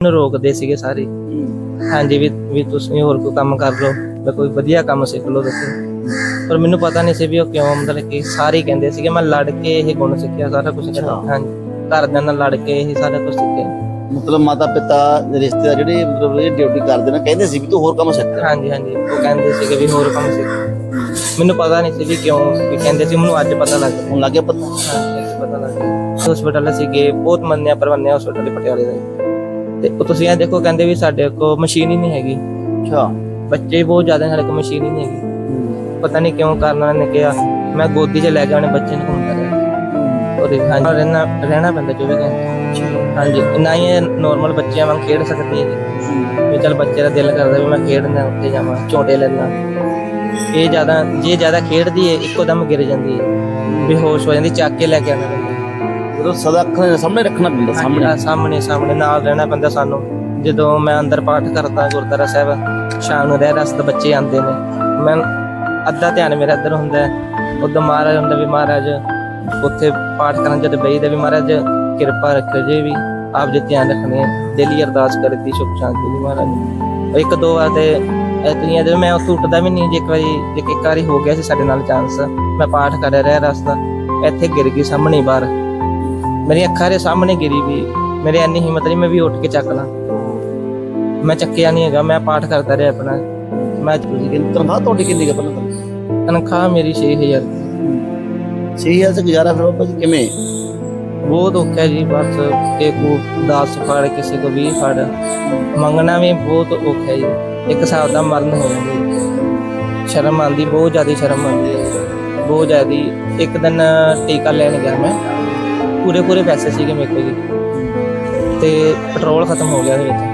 ਨੂੰ ਰੋਕਦੇ ਸੀਗੇ ਸਾਰੇ। ਹਾਂਜੀ ਵੀ ਵੀ ਤੁਸੀਂ ਹੋਰ ਕੋਈ ਕੰਮ ਕਰ ਲਓ ਜਾਂ ਕੋਈ ਵਧੀਆ ਕੰਮ ਸਿੱਖ ਲਓ ਤੁਸੀਂ। ਪਰ ਮੈਨੂੰ ਪਤਾ ਨਹੀਂ ਸੀ ਵੀ ਉਹ ਕਿਉਂ ਮਤਲਬ ਕਿ ਸਾਰੇ ਹੀ ਕਹਿੰਦੇ ਸੀਗੇ ਮੈਂ ਲੜ ਕੇ ਇਹ ਗੁਣ ਸਿੱਖਿਆ ਸਾਰਾ ਕੁਝ ਹਾਂਜੀ ਘਰਦਿਆਂ ਨਾਲ ਲੜ ਕੇ ਇਹ ਸਾਰਾ ਕੁਝ ਸਿੱਖਿਆ। ਮਤਲਬ ਮਾਤਾ ਪਿਤਾ ਰਿਸ਼ਤੇਦਾਰ ਜਿਹੜੇ ਮਤਲਬ ਇਹ ਡਿਊਟੀ ਕਰਦੇ ਨੇ ਕਹਿੰਦੇ ਸੀ ਵੀ ਤੂੰ ਹੋਰ ਕੰਮ ਸਿੱਖ। ਹਾਂਜੀ ਹਾਂਜੀ ਉਹ ਕਹਿੰਦੇ ਸੀਗੇ ਵੀ ਹੋਰ ਕੰਮ ਸਿੱਖ। ਮੈਨੂੰ ਪਤਾ ਨਹੀਂ ਸੀ ਵੀ ਕਿਉਂ ਵੀ ਕਹਿੰਦੇ ਸੀ ਮੈਨੂੰ ਅੱਜ ਪਤਾ ਲੱਗ ਗਿਆ ਹੁਣ ਲੱਗਿਆ ਪਤਾ। ਹਾਂਜੀ ਅੱਜ ਪਤਾ ਲੱਗ ਗਿਆ। ਹਸਪੀਟਲ ਸੀਗੇ ਬਹੁਤ ਮੰਨਿਆ ਪਰਵੰਨਿਆ ਹਸਪੀਟਲ ਪਟਿਆਲੇ ਦਾ। ਤੇ ਉਹ ਤੁਸੀਂ ਇਹ ਦੇਖੋ ਕਹਿੰਦੇ ਵੀ ਸਾਡੇ ਕੋਲ ਮਸ਼ੀਨ ਹੀ ਨਹੀਂ ਹੈਗੀ। ਅੱਛਾ। ਬੱਚੇ ਬਹੁਤ ਜ਼ਿਆਦਾ ਨੇ, ਸਾਡੇ ਕੋਲ ਮਸ਼ੀਨ ਹੀ ਨਹੀਂ ਹੈਗੀ। ਪਤਾ ਨਹੀਂ ਕਿਉਂ ਕਾਰਨ ਉਹਨਾਂ ਨੇ ਕਿਹਾ ਮੈਂ ਗੋਦੀ 'ਚ ਲੈ ਕੇ ਉਹਨੇ ਬੱਚੇ ਨੂੰ ਘੁੰਮਦਾ ਰਿਹਾ ਔਰ ਹਾਂਜੀ ਰਹਿਣਾ ਰਹਿਣਾ ਪੈਂਦਾ 24 ਘੰਟੇ। ਹਾਂਜੀ ਨਾ ਹੀ ਇਹ ਨੋਰਮਲ ਬੱਚਿਆਂ ਵਾਂਗ ਖੇਡ ਸਕਦੀ ਹੈ ਵੀ ਚਲ ਬੱਚੇ ਦਾ ਦਿਲ ਕਰਦਾ ਵੀ ਮੈਂ ਖੇਡਣਾ ਉੱਥੇ ਜਾਵਾਂ ਝੋਟੇ ਲੈਣਾ ਇਹ ਜ਼ਿਆਦਾ ਜੇ ਜ਼ਿਆਦਾ ਖੇਡਦੀ ਹੈ ਇੱਕੋ ਦਮ ਗਿਰ ਜਾਂਦੀ ਹੈ। ਬੇਹੋਸ਼ ਹੋ ਜਾਂਦੀ ਚੱਕ ਕੇ ਲੈ ਕੇ ਆਉਣਾ। ਪੈਂਦਾ ਉਦੋਂ ਸਦਾ ਅੱਖਾਂ ਦੇ ਸਾਹਮਣੇ ਰੱਖਣਾ ਪੈਂਦਾ ਸਾਹਮਣੇ। ਸਾਹਮਣੇ ਸਾਹਮਣੇ ਨਾਲ ਰਹਿਣਾ ਪੈਂਦਾ ਸਾਨੂੰ। ਜਦੋਂ ਮੈਂ ਅੰਦਰ ਪਾਠ ਕਰਦਾ ਗੁਰਦੁਆਰਾ ਸਾਹਿਬ ਸ਼ਾਮ ਨੂੰ ਰਹਿ ਰਸਤ ਬੱਚੇ ਆਉਂਦੇ ਨੇ। ਮੈਂ ਅੱਧਾ ਧਿਆਨ ਮੇਰਾ ਇੱਧਰ ਹੁੰਦਾ ਉਦੋਂ ਮਹਾਰਾਜ ਹੁੰਦਾ ਵੀ ਮਹਾਰਾਜ ਉੱਥੇ ਪਾਠ ਕਰਨ ਜਦ ਬਈਦਾ ਵੀ ਮਹਾਰਾਜ ਕਿਰਪਾ ਰੱਖੋ ਜੀ ਵੀ ਆਪ ਜੀ ਧਿਆਨ ਰੱਖਣੇ ਦਿਲ ਅਰਦਾਸ ਕਰਦੀ ਸੁਖ ਸ਼ਾਂਤੀ ਦੀ ਮਹਾਰਾਜ। ਇੱਕ ਦੋ ਵਾਰ ਤੇ ਤੁਸੀਂ ਜਦੋਂ ਮੈਂ ਉੱਥੋਂ ਉੱਠਦਾ ਵੀ ਨਹੀਂ ਜੇ ਇੱਕ ਵਾਰੀ ਜੇ ਇੱਕ ਵਾਰੀ ਹੋ ਗਿਆ ਸੀ ਸਾਡੇ ਨਾਲ ਚਾਂਸ ਮੈਂ ਪਾਠ ਕਰ ਰਿਹਾ ਰਸਤਾ ਇੱਥੇ ਗਿਰ ਗਈ ਸਾਹਮਣੇ ਬਾਹਰ। ਮੇਰੀ ਅੱਖਾਂ ਦੇ ਸਾਹਮਣੇ ਗਿਰੀ ਵੀ ਮੇਰੇ ਇੰਨੀ ਹਿੰਮਤ ਨਹੀਂ ਮੈਂ ਵੀ ਉੱਠ ਕੇ ਚੱਕ ਲਾਂ। ਮੈਂ ਚੱਕਿਆ ਨਹੀਂ ਹੈਗਾ ਮੈਂ ਪਾਠ ਕਰਦਾ ਰਿਹਾ ਆਪਣਾ। ਮੈਂ ਤੁਸੀਂ ਕਿੰਨੀ ਤਨਖਾਹ ਤੁਹਾਡੀ ਕਿੰਨੀ ਹੈ ਪਹਿਲਾਂ ਤਨਖਾਹ ਮੇਰੀ 6000 ਸਹੀ ਹੈ ਸੇ ਗੁਜ਼ਾਰਾ ਫਿਰ ਬਾਬਾ ਜੀ ਕਿਵੇਂ? ਬਹੁਤ ਔਖਾ ਜੀ ਬਸ ਕਿ ਕੋ 10 ਫੜ ਕਿਸੇ ਕੋ 20 ਫੜ। ਮੰਗਣਾ ਵੀ ਬਹੁਤ ਔਖਾ ਜੀ। ਇੱਕ ਹਿਸਾਬ ਦਾ ਮਰਨ ਹੋ ਜਾਂਦਾ ਸ਼ਰਮ ਆਂਦੀ ਬਹੁਤ ਜ਼ਿਆਦਾ ਸ਼ਰਮ ਆਂਦੀ ਬਹੁਤ ਜ਼ਿਆਦੀ। ਇੱਕ ਦਿਨ ਟੀਕਾ ਲੈਣ ਗਿਆ ਮੈਂ। ਪੂਰੇ ਪੂਰੇ ਪੈਸੇ ਸੀਗੇ ਮੇਰੇ ਕੋਲ ਜੀ। ਤੇ ਪੈਟਰੋਲ ਖਤਮ ਹੋ ਗਿਆ ਇਹਦੇ ਵਿੱਚ।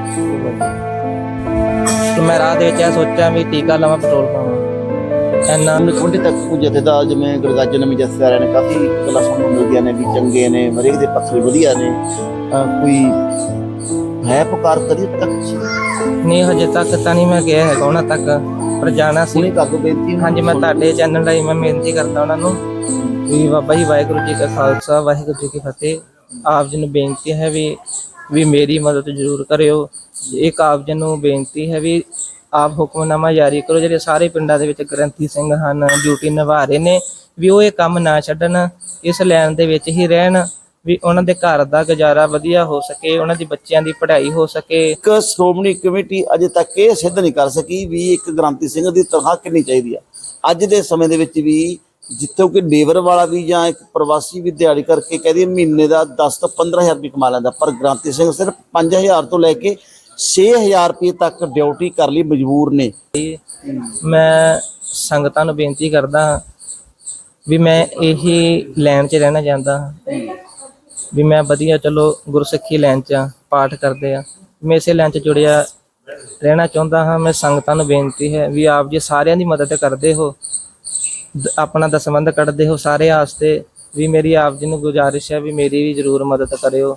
ਤੇ ਮੈਂ ਰਾਹ ਦੇ ਵਿੱਚ ਇਹ ਸੋਚਿਆ ਵੀ ਟੀਕਾ ਲਵਾਂ ਪੈਟਰੋਲ ਪਾਵਾਂ। ਹੁਣ ਕਮੇਟੀ ਤੱਕ ਕੁਝ ਜਥੇਦਾਰ ਜਿਵੇਂ ਗੁਰਗਾਜਨ ਨਵੀਂ ਜਥੇਦਾਰਾਂ ਨੇ ਕਾਫੀ ਗੱਲਾਂ ਸੁਣਨ ਨੂੰ ਮਿਲਦੀਆਂ ਨੇ ਵੀ ਚੰਗੇ ਨੇ ਹਰੇਕ ਦੇ ਪੱਖ ਵਧੀਆ ਨੇ। ਕੋਈ ਹੈ ਪੁਕਾਰ ਕਰੀ ਤੱਕ? ਨਹੀਂ ਹਜੇ ਤੱਕ ਤਾਂ ਨਹੀਂ ਮੈਂ ਗਿਆ ਹੈਗਾ ਉਹਨਾਂ ਤੱਕ। ਪਰ ਜਾਣਾ ਸੀ। ਹੁਣੇ ਕਰ ਦੋ ਬੇਨਤੀ। ਹਾਂਜੀ ਮੈਂ ਤੁਹਾਡੇ ਚੈਨਲ ਰਾਹੀਂ ਮੈਂ ਬੇਨਤੀ ਕਰਦਾ ਉਹਨਾਂ ਨੂੰ। ਵੀ ਬਾਬਾ ਜੀ, ਵਾਹਿਗੁਰੂ ਜੀ ਕਾ ਖਾਲਸਾ, ਵਾਹਿਗੁਰੂ ਜੀ ਕੀ ਫਤਿਹ। ਆਪ ਜੀ ਨੂੰ ਬੇਨਤੀ ਹੈ ਵੀ ਵੀ ਮੇਰੀ ਮਦਦ ਜ਼ਰੂਰ ਕਰਿਓ। ਇੱਕ ਆਪ ਜੀ ਨੂੰ ਬੇਨਤੀ ਹੈ ਵੀ, ਆਪ ਹੁਕਮਨਾਮਾ ਜਾਰੀ ਕਰੋ, ਜਿਹੜੇ ਸਾਰੇ ਪਿੰਡਾਂ ਦੇ ਵਿੱਚ ਗ੍ਰੰਥੀ ਸਿੰਘ ਹਨ, ਡਿਊਟੀ ਨਿਭਾ ਰਹੇ ਨੇ, ਵੀ ਉਹ ਇਹ ਕੰਮ ਨਾ ਛੱਡਣ, ਇਸ ਲਾਈਨ ਦੇ ਵਿੱਚ ਹੀ ਰਹਿਣ, ਵੀ ਉਹਨਾਂ ਦੇ ਘਰ ਦਾ ਗੁਜ਼ਾਰਾ ਵਧੀਆ ਹੋ ਸਕੇ, ਉਹਨਾਂ ਦੀ ਬੱਚਿਆਂ ਦੀ ਪੜ੍ਹਾਈ ਹੋ ਸਕੇ। ਇੱਕ ਸ਼੍ਰੋਮਣੀ ਕਮੇਟੀ ਅਜੇ ਤੱਕ ਇਹ ਸਿੱਧ ਨਹੀਂ ਕਰ ਸਕੀ ਵੀ ਇੱਕ ਗ੍ਰੰਥੀ ਸਿੰਘ ਦੀ ਤਨਖਾਹ ਕਿੰਨੀ ਚਾਹੀਦੀ ਆ। ਅੱਜ ਦੇ ਸਮੇਂ ਦੇ ਵਿੱਚ ਵੀ ਜਿੱਥੋਂ ਕਿ ਲੇਬਰ ਵਾਲਾ ਵੀ ਜਾਂ ਇੱਕ ਪ੍ਰਵਾਸੀ ਵੀ ਦਿਹਾੜੀ ਕਰਕੇ ਕਹਦੀ ਮਹੀਨੇ ਦਾ 10 ਤੋਂ 15000 ਰੁਪਏ ਕਮਾ ਲੈਂਦਾ। ਪਰ ਗ੍ਰਾਂਤੀ ਸਿੰਘ ਸਿਰਫ 5000 ਤੋਂ ਲੈ ਕੇ 6000 ਰੁਪਏ ਤੱਕ ਡਿਊਟੀ ਕਰ ਲਈ ਮਜਬੂਰ ਨੇ। ਮੈਂ ਸੰਗਤਾਂ ਨੂੰ ਬੇਨਤੀ ਕਰਦਾ ਵੀ ਮੈਂ ਇਹੀ ਲਾਈਨ 'ਚ ਰਹਿਣਾ ਚਾਹੁੰਦਾ ਹਾਂ। ਵੀ ਮੈਂ ਵਧੀਆ, ਚਲੋ ਗੁਰਸਿੱਖੀ ਲਾਈਨ 'ਚ ਪਾਠ ਕਰਦੇ ਆ ਮੈਂ ਇਸੇ ਲਾਈਨ 'ਚ ਜੁੜਿਆ ਰਹਿਣਾ ਚਾਹੁੰਦਾ ਹਾਂ। ਮੈਂ ਸੰਗਤਾਂ ਨੂੰ ਬੇਨਤੀ ਹੈ ਵੀ ਆਪ ਜੀ ਸਾਰਿਆਂ ਦੀ ਮਦਦ ਕਰਦੇ ਹੋ। ਆਪਣਾ ਦਸਵੰਧ ਕੱਢਦੇ ਹੋ ਸਾਰੇ ਆਸਤੇ, ਵੀ ਮੇਰੀ ਆਪ ਜੀ ਨੂੰ ਗੁਜ਼ਾਰਿਸ਼ ਹੈ ਵੀ ਮੇਰੀ ਵੀ ਜ਼ਰੂਰ ਮਦਦ ਕਰਿਓ।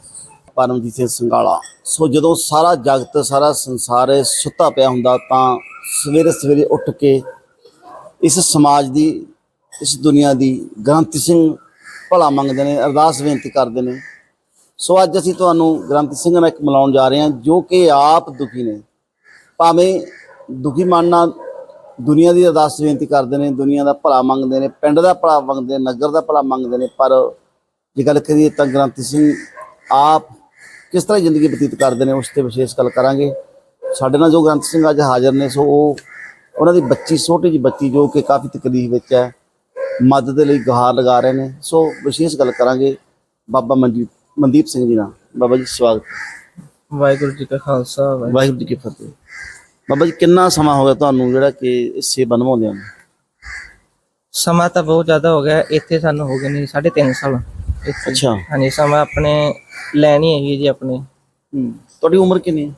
ਪਰਮਜੀਤ ਸਿੰਘ ਸੰਗਾਲਾ, ਸੋ ਜਦੋਂ ਸਾਰਾ ਜਗਤ, ਸਾਰਾ ਸੰਸਾਰ ਸੁੱਤਾ ਪਿਆ ਹੁੰਦਾ ਤਾਂ ਸਵੇਰੇ ਸਵੇਰੇ ਉੱਠ ਕੇ ਇਸ ਸਮਾਜ ਦੀ, ਇਸ ਦੁਨੀਆ ਦੀ ਗ੍ਰੰਥੀ ਸਿੰਘ ਭਲਾ ਮੰਗਦੇ ਨੇ, ਅਰਦਾਸ ਬੇਨਤੀ ਕਰਦੇ ਨੇ। ਸੋ ਅੱਜ ਅਸੀਂ ਤੁਹਾਨੂੰ ਗ੍ਰੰਥੀ ਸਿੰਘ ਨਾਲ ਇੱਕ ਮਿਲਾਉਣ ਜਾ ਰਹੇ ਹਾਂ, ਜੋ ਕਿ ਆਪ ਦੁਖੀ ਨੇ। ਭਾਵੇਂ ਦੁਖੀ ਮਨ ਨਾਲ ਦੁਨੀਆ ਦੀ ਅਰਦਾਸ ਬੇਨਤੀ ਕਰਦੇ ਨੇ, ਦੁਨੀਆ ਦਾ ਭਲਾ ਮੰਗਦੇ ਨੇ, ਪਿੰਡ ਦਾ ਭਲਾ ਮੰਗਦੇ ਨੇ, ਨਗਰ ਦਾ ਭਲਾ ਮੰਗਦੇ ਨੇ, ਪਰ ਜੇ ਗੱਲ ਕਰੀਏ ਤਾਂ ਗ੍ਰੰਥੀ ਸਿੰਘ ਆਪ ਕਿਸ ਤਰ੍ਹਾਂ ਜ਼ਿੰਦਗੀ ਬਤੀਤ ਕਰਦੇ ਨੇ, ਉਸ ਤੇ ਵਿਸ਼ੇਸ਼ ਗੱਲ ਕਰਾਂਗੇ। ਸਾਡੇ ਨਾਲ ਜੋ ਗ੍ਰੰਥ ਸਿੰਘ ਅੱਜ ਹਾਜ਼ਰ ਨੇ, ਸੋ ਉਹ, ਉਹਨਾਂ ਦੀ ਬੱਚੀ, ਛੋਟੀ ਜਿਹੀ ਬੱਚੀ ਜੋ ਕਿ ਕਾਫੀ ਤਕਲੀਫ ਵਿੱਚ ਹੈ ਮਦਦ ਦੇ ਲਈ ਗੁਹਾਰ ਲਗਾ ਰਹੇ ਨੇ। ਸੋ ਵਿਸ਼ੇਸ਼ ਗੱਲ ਕਰਾਂਗੇ ਬਾਬਾ ਮਨਜੀਤ, ਮਨਦੀਪ ਸਿੰਘ ਜੀ ਨਾਲ। ਬਾਬਾ ਜੀ, ਸਵਾਗਤ। ਵਾਹਿਗੁਰੂ ਜੀ ਕਾ ਖਾਲਸਾ, ਵਾਹਿਗੁਰੂ ਜੀ ਕੀ ਫਤਿਹ। ਬਾਬਾ ਜੀ ਕਿੰਨਾ ਸਮਾਂ ਹੋ ਗਿਆ ਤੁਹਾਨੂੰ ਜਿਹੜਾ ਕਿ ਇਸ ਸੇਵਾ ਨਿਭਾਉਂਦਿਆਂ ਨੂੰ? ਸਮਾਂ ਤਾਂ ਬਹੁਤ ਜ਼ਿਆਦਾ ਹੋ ਗਿਆ ਇੱਥੇ ਸਾਨੂੰ ਹੋ ਗਏ ਨਹੀਂ 3.5 ਸਾਲ। ਇੱਥੇ। ਅੱਛਾ। ਹਾਂਜੀ ਸਮਾਂ ਆਪਣੇ ਲੈਣੀ ਹੈਗੀ ਜੀ ਆਪਣੇ। ਹੂੰ ਤੁਹਾਡੀ ਉਮਰ ਕਿੰਨੀ ਹੈ?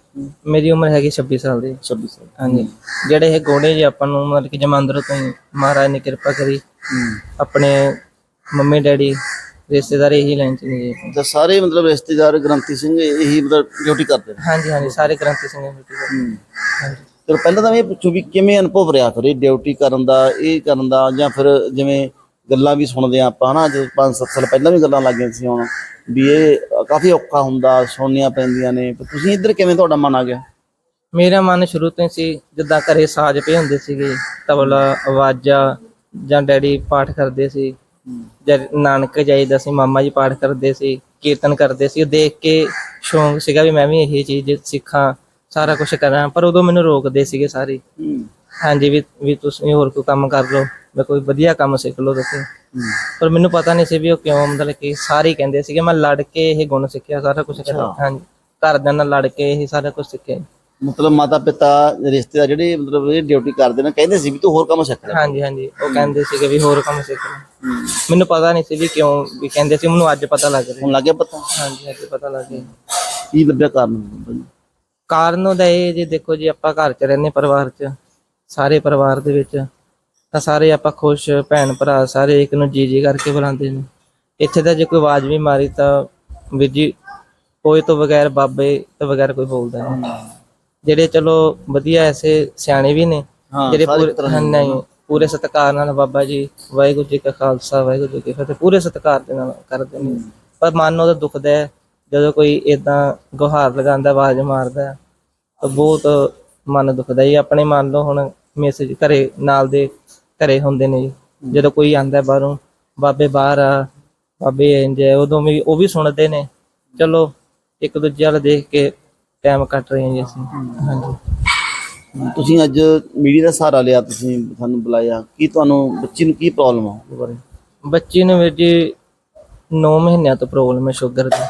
ਮੇਰੀ ਉਮਰ ਹੈਗੀ 26 ਸਾਲ ਦੀ। 26 ਸਾਲ। ਹਾਂਜੀ। ਜਿਹੜੇ ਇਹ ਗੋੜੇ ਜੀ ਆਪਾਂ ਨੂੰ ਮਤਲਬ ਕਿ ਜਮਾਂਦਰ ਤੋਂ ਹੀ ਮਹਾਰਾਜ ਨੇ ਕਿਰਪਾ ਕਰੀ। ਹੂੰ। ਆਪਣੇ ਮੰਮੀ ਡੈਡੀ ਰਿਸ਼ਤੇਦਾਰ ਇਹੀ ਲਾਈਨ ਚ ਨੇ ਜੀ ਤਾਂ ਸਾਰੇ ਮਤਲਬ ਰਿਸ਼ਤੇਦਾਰ ਗ੍ਰੰਥੀ ਸਿੰਘ ਇਹੀ ਮਤਲਬ ਡਿਊਟੀ ਕਰਦੇ ਨੇ? ਹਾਂਜੀ ਹਾਂਜੀ ਸਾਰੇ ਗ੍ਰੰਥੀ ਸਿੰਘ ਡਿਊਟੀ ਕੀਤੀ। ਹੂੰ। ਹਾਂਜੀ। ਤੇ ਪਹਿਲਾਂ ਤਾਂ ਮੈਂ ਇਹ ਪੁੱਛੋ ਵੀ ਕਿਵੇਂ ਅਨੁਭਵ ਰਿਹਾ ਫਿਰ ਇਹ ਡਿਊਟੀ ਕਰਨ ਦਾ ਇਹ ਕਰਨ ਦਾ ਜਾਂ ਫਿਰ ਜਿਵੇਂ ਗੱਲਾਂ ਵੀ ਸੁਣਦੇ ਆ ਆਪਾਂ ਹਨਾ? ਜੋ 5-7 ਸਾਲ ਪਹਿਲਾਂ ਵੀ ਗੱਲਾਂ ਲੱਗੀਆਂ ਸੀ ਹੁਣ ਵੀ ਇਹ ਕਾਫੀ ਔਖਾ ਹੁੰਦਾ ਸੁਣਨੀਆਂ ਪੈਂਦੀਆਂ ਨੇ। ਪਰ ਤੁਸੀਂ ਇੱਧਰ ਕਿਵੇਂ ਤੁਹਾਡਾ ਮਨ ਆ ਗਿਆ? ਮੇਰਾ ਮਨ ਸ਼ੁਰੂ ਤੋਂ ਹੀ ਸੀ ਜਿੱਦਾਂ ਘਰੇ ਸਾਜ਼ ਪਏ ਹੁੰਦੇ ਸੀਗੇ ਤਬਲਾ ਆਵਾਜ਼ਾਂ ਜਾਂ ਡੈਡੀ ਪਾਠ ਕਰਦੇ ਸੀ। ਜਦ ਨਾਨਕ ਜਾਈਦਾ ਸੀ ਮਾਮਾ ਜੀ ਪਾਠ ਕਰਦੇ ਸੀ ਕੀਰਤਨ ਕਰਦੇ ਸੀ ਉਹ ਦੇਖ ਕੇ ਸ਼ੌਂਕ ਸੀਗਾ ਵੀ ਮੈਂ ਵੀ ਇਹ ਚੀਜ਼ ਸਿੱਖਾਂ ਸਾਰਾ ਕੁਝ ਕਰਾਂ ਪਰ ਉਦੋਂ ਮੈਨੂੰ ਰੋਕਦੇ ਸੀਗੇ ਸਾਰੇ। ਹਾਂਜੀ ਵੀ ਵੀ ਤੁਸੀਂ ਹੋਰ ਕੋਈ ਕੰਮ ਕਰ ਲਓ ਮੈਂ ਕੋਈ ਵਧੀਆ ਕੰਮ ਸਿੱਖ ਲਓ ਤੁਸੀਂ। ਪਰ ਮੈਨੂੰ ਪਤਾ ਨਹੀਂ ਸੀ ਵੀ ਉਹ ਕਿਉਂ ਮਤਲਬ ਕਿ ਸਾਰੇ ਕਹਿੰਦੇ ਸੀਗੇ ਮੈਂ ਲੜ ਕੇ ਇਹ ਗੁਣ ਸਿੱਖਿਆ ਸਾਰਾ ਕੁਝ ਕਰਿਆ। ਹਾਂਜੀ ਘਰਦਿਆਂ ਨਾਲ ਲੜ ਕੇ ਇਹ ਸਾਰਾ ਕੁਝ ਸਿੱਖਿਆ। ਮਤਲਬ ਮਾਤਾ ਪਿਤਾ ਰਿਸ਼ਤੇਦਾਰ ਜਿਹੜੇ ਮਤਲਬ ਇਹ ਡਿਊਟੀ ਕਰਦੇ ਨੇ ਕਹਿੰਦੇ ਸੀ ਵੀ ਤੂੰ ਹੋਰ ਕੰਮ ਸਿੱਖ ਲੈ। ਹਾਂਜੀ ਹਾਂਜੀ। ਉਹ ਕਹਿੰਦੇ ਸੀਗੇ ਵੀ ਹੋਰ ਕੰਮ ਸਿੱਖ ਲਓ ਮੈਨੂੰ ਪਤਾ ਨਹੀਂ ਸੀ ਵੀ ਕਿਉਂ ਵੀ ਕਹਿੰਦੇ ਸੀ ਮੈਨੂੰ ਅੱਜ ਪਤਾ ਲੱਗ ਰਿਹਾ। ਹੁਣ ਲੱਗਿਆ ਪਤਾ? ਹਾਂਜੀ ਅੱਜ ਪਤਾ ਲੱਗ ਗਿਆ। ਕੀ ਲੱਭਿਆ ਕਾਰਨ? ਕਾਰਨ ਉਹਦਾ ਇਹ ਜੀ ਦੇਖੋ ਜੀ ਆਪਾਂ ਘਰ 'ਚ ਰਹਿੰਦੇ ਪਰਿਵਾਰ 'ਚ ਸਾਰੇ ਪਰਿਵਾਰ ਦੇ ਵਿੱਚ ਤਾਂ ਸਾਰੇ ਆਪਾਂ ਖੁਸ਼ ਭੈਣ ਭਰਾ ਸਾਰੇ ਇੱਕ ਨੂੰ ਜੀ ਜੀ ਕਰਕੇ ਬੁਲਾਉਂਦੇ ਨੇ। ਇੱਥੇ ਤਾਂ ਜੇ ਕੋਈ ਆਵਾਜ਼ ਵੀ ਮਾਰੀ ਤਾਂ ਵੀਰ ਜੀ ਕੋਈ ਤੋਂ ਬਗੈਰ ਬਾਬੇ ਤੋਂ ਬਗੈਰ ਕੋਈ ਬੋਲਦਾ ਨਹੀਂ। ਜਿਹੜੇ ਚਲੋ ਵਧੀਆ ਐਸੇ ਸਿਆਣੇ ਵੀ ਨੇ ਹਾਂ ਜਿਹੜੇ ਸਾਰੇ ਪੂਰੇ ਤਰ੍ਹਾਂ ਦੇ ਨਹੀਂ ਪੂਰੇ ਸਤਿਕਾਰ ਨਾਲ ਬਾਬਾ ਜੀ ਵਾਹਿਗੁਰੂ ਜੀ ਕਾ ਖਾਲਸਾ ਵਾਹਿਗੁਰੂ ਜੀ ਕੀ ਫਤਿਹ ਪੂਰੇ ਸਤਿਕਾਰ ਦੇ ਨਾਲ ਕਰਦੇ ਨੇ। ਪਰ ਮਨ ਉਹਦਾ ਦੁਖਦਾ ਹੈ ਜਦੋਂ ਕੋਈ ਇਦਾਂ ਗੁਹਾਰ ਲਗਾਉਂਦਾ ਆਵਾਜ਼ ਮਾਰਦਾ ਹੈ, ਤਾਂ ਬਹੁਤ ਮਨ ਦੁਖਦਾ ਜੀ। ਆਪਣੇ ਮੰਨ ਲਓ ਹੁਣ ਮੈਸੇਜ ਘਰੇ ਨਾਲ ਦੇ ਘਰੇ ਹੁੰਦੇ ਨੇ ਜੀ। ਜਦੋਂ ਕੋਈ ਆਂਦਾ ਬਾਹਰੋਂ ਬਾਬੇ ਬਾਹਰ ਆ ਬਾਬੇ ਇੰਜ ਹੈ ਉਦੋਂ ਵੀ ਉਹ ਵੀ ਸੁਣਦੇ ਨੇ। ਚਲੋ ਇੱਕ ਦੂਜੇ ਵੱਲ ਦੇਖ ਕੇ ਟਾਈਮ ਕੱਟ ਰਹੇ ਹਾਂ ਜੀ ਅਸੀਂ। ਹਾਂਜੀ। ਤੁਸੀਂ ਅੱਜ ਮੀਡੀਆ ਦਾ ਸਹਾਰਾ ਲਿਆ ਤੁਸੀਂ ਸਾਨੂੰ ਬੁਲਾਇਆ। ਕੀ ਤੁਹਾਨੂੰ ਬੱਚੀ ਨੂੰ ਕੀ ਪ੍ਰੋਬਲਮ ਆ ਉਹਦੇ ਬਾਰੇ? ਬੱਚੀ ਨੂੰ ਵੀਰ ਜੀ 9 ਮਹੀਨਿਆਂ ਤੋਂ ਪ੍ਰੋਬਲਮ ਹੈ ਸ਼ੂਗਰ ਦੀ।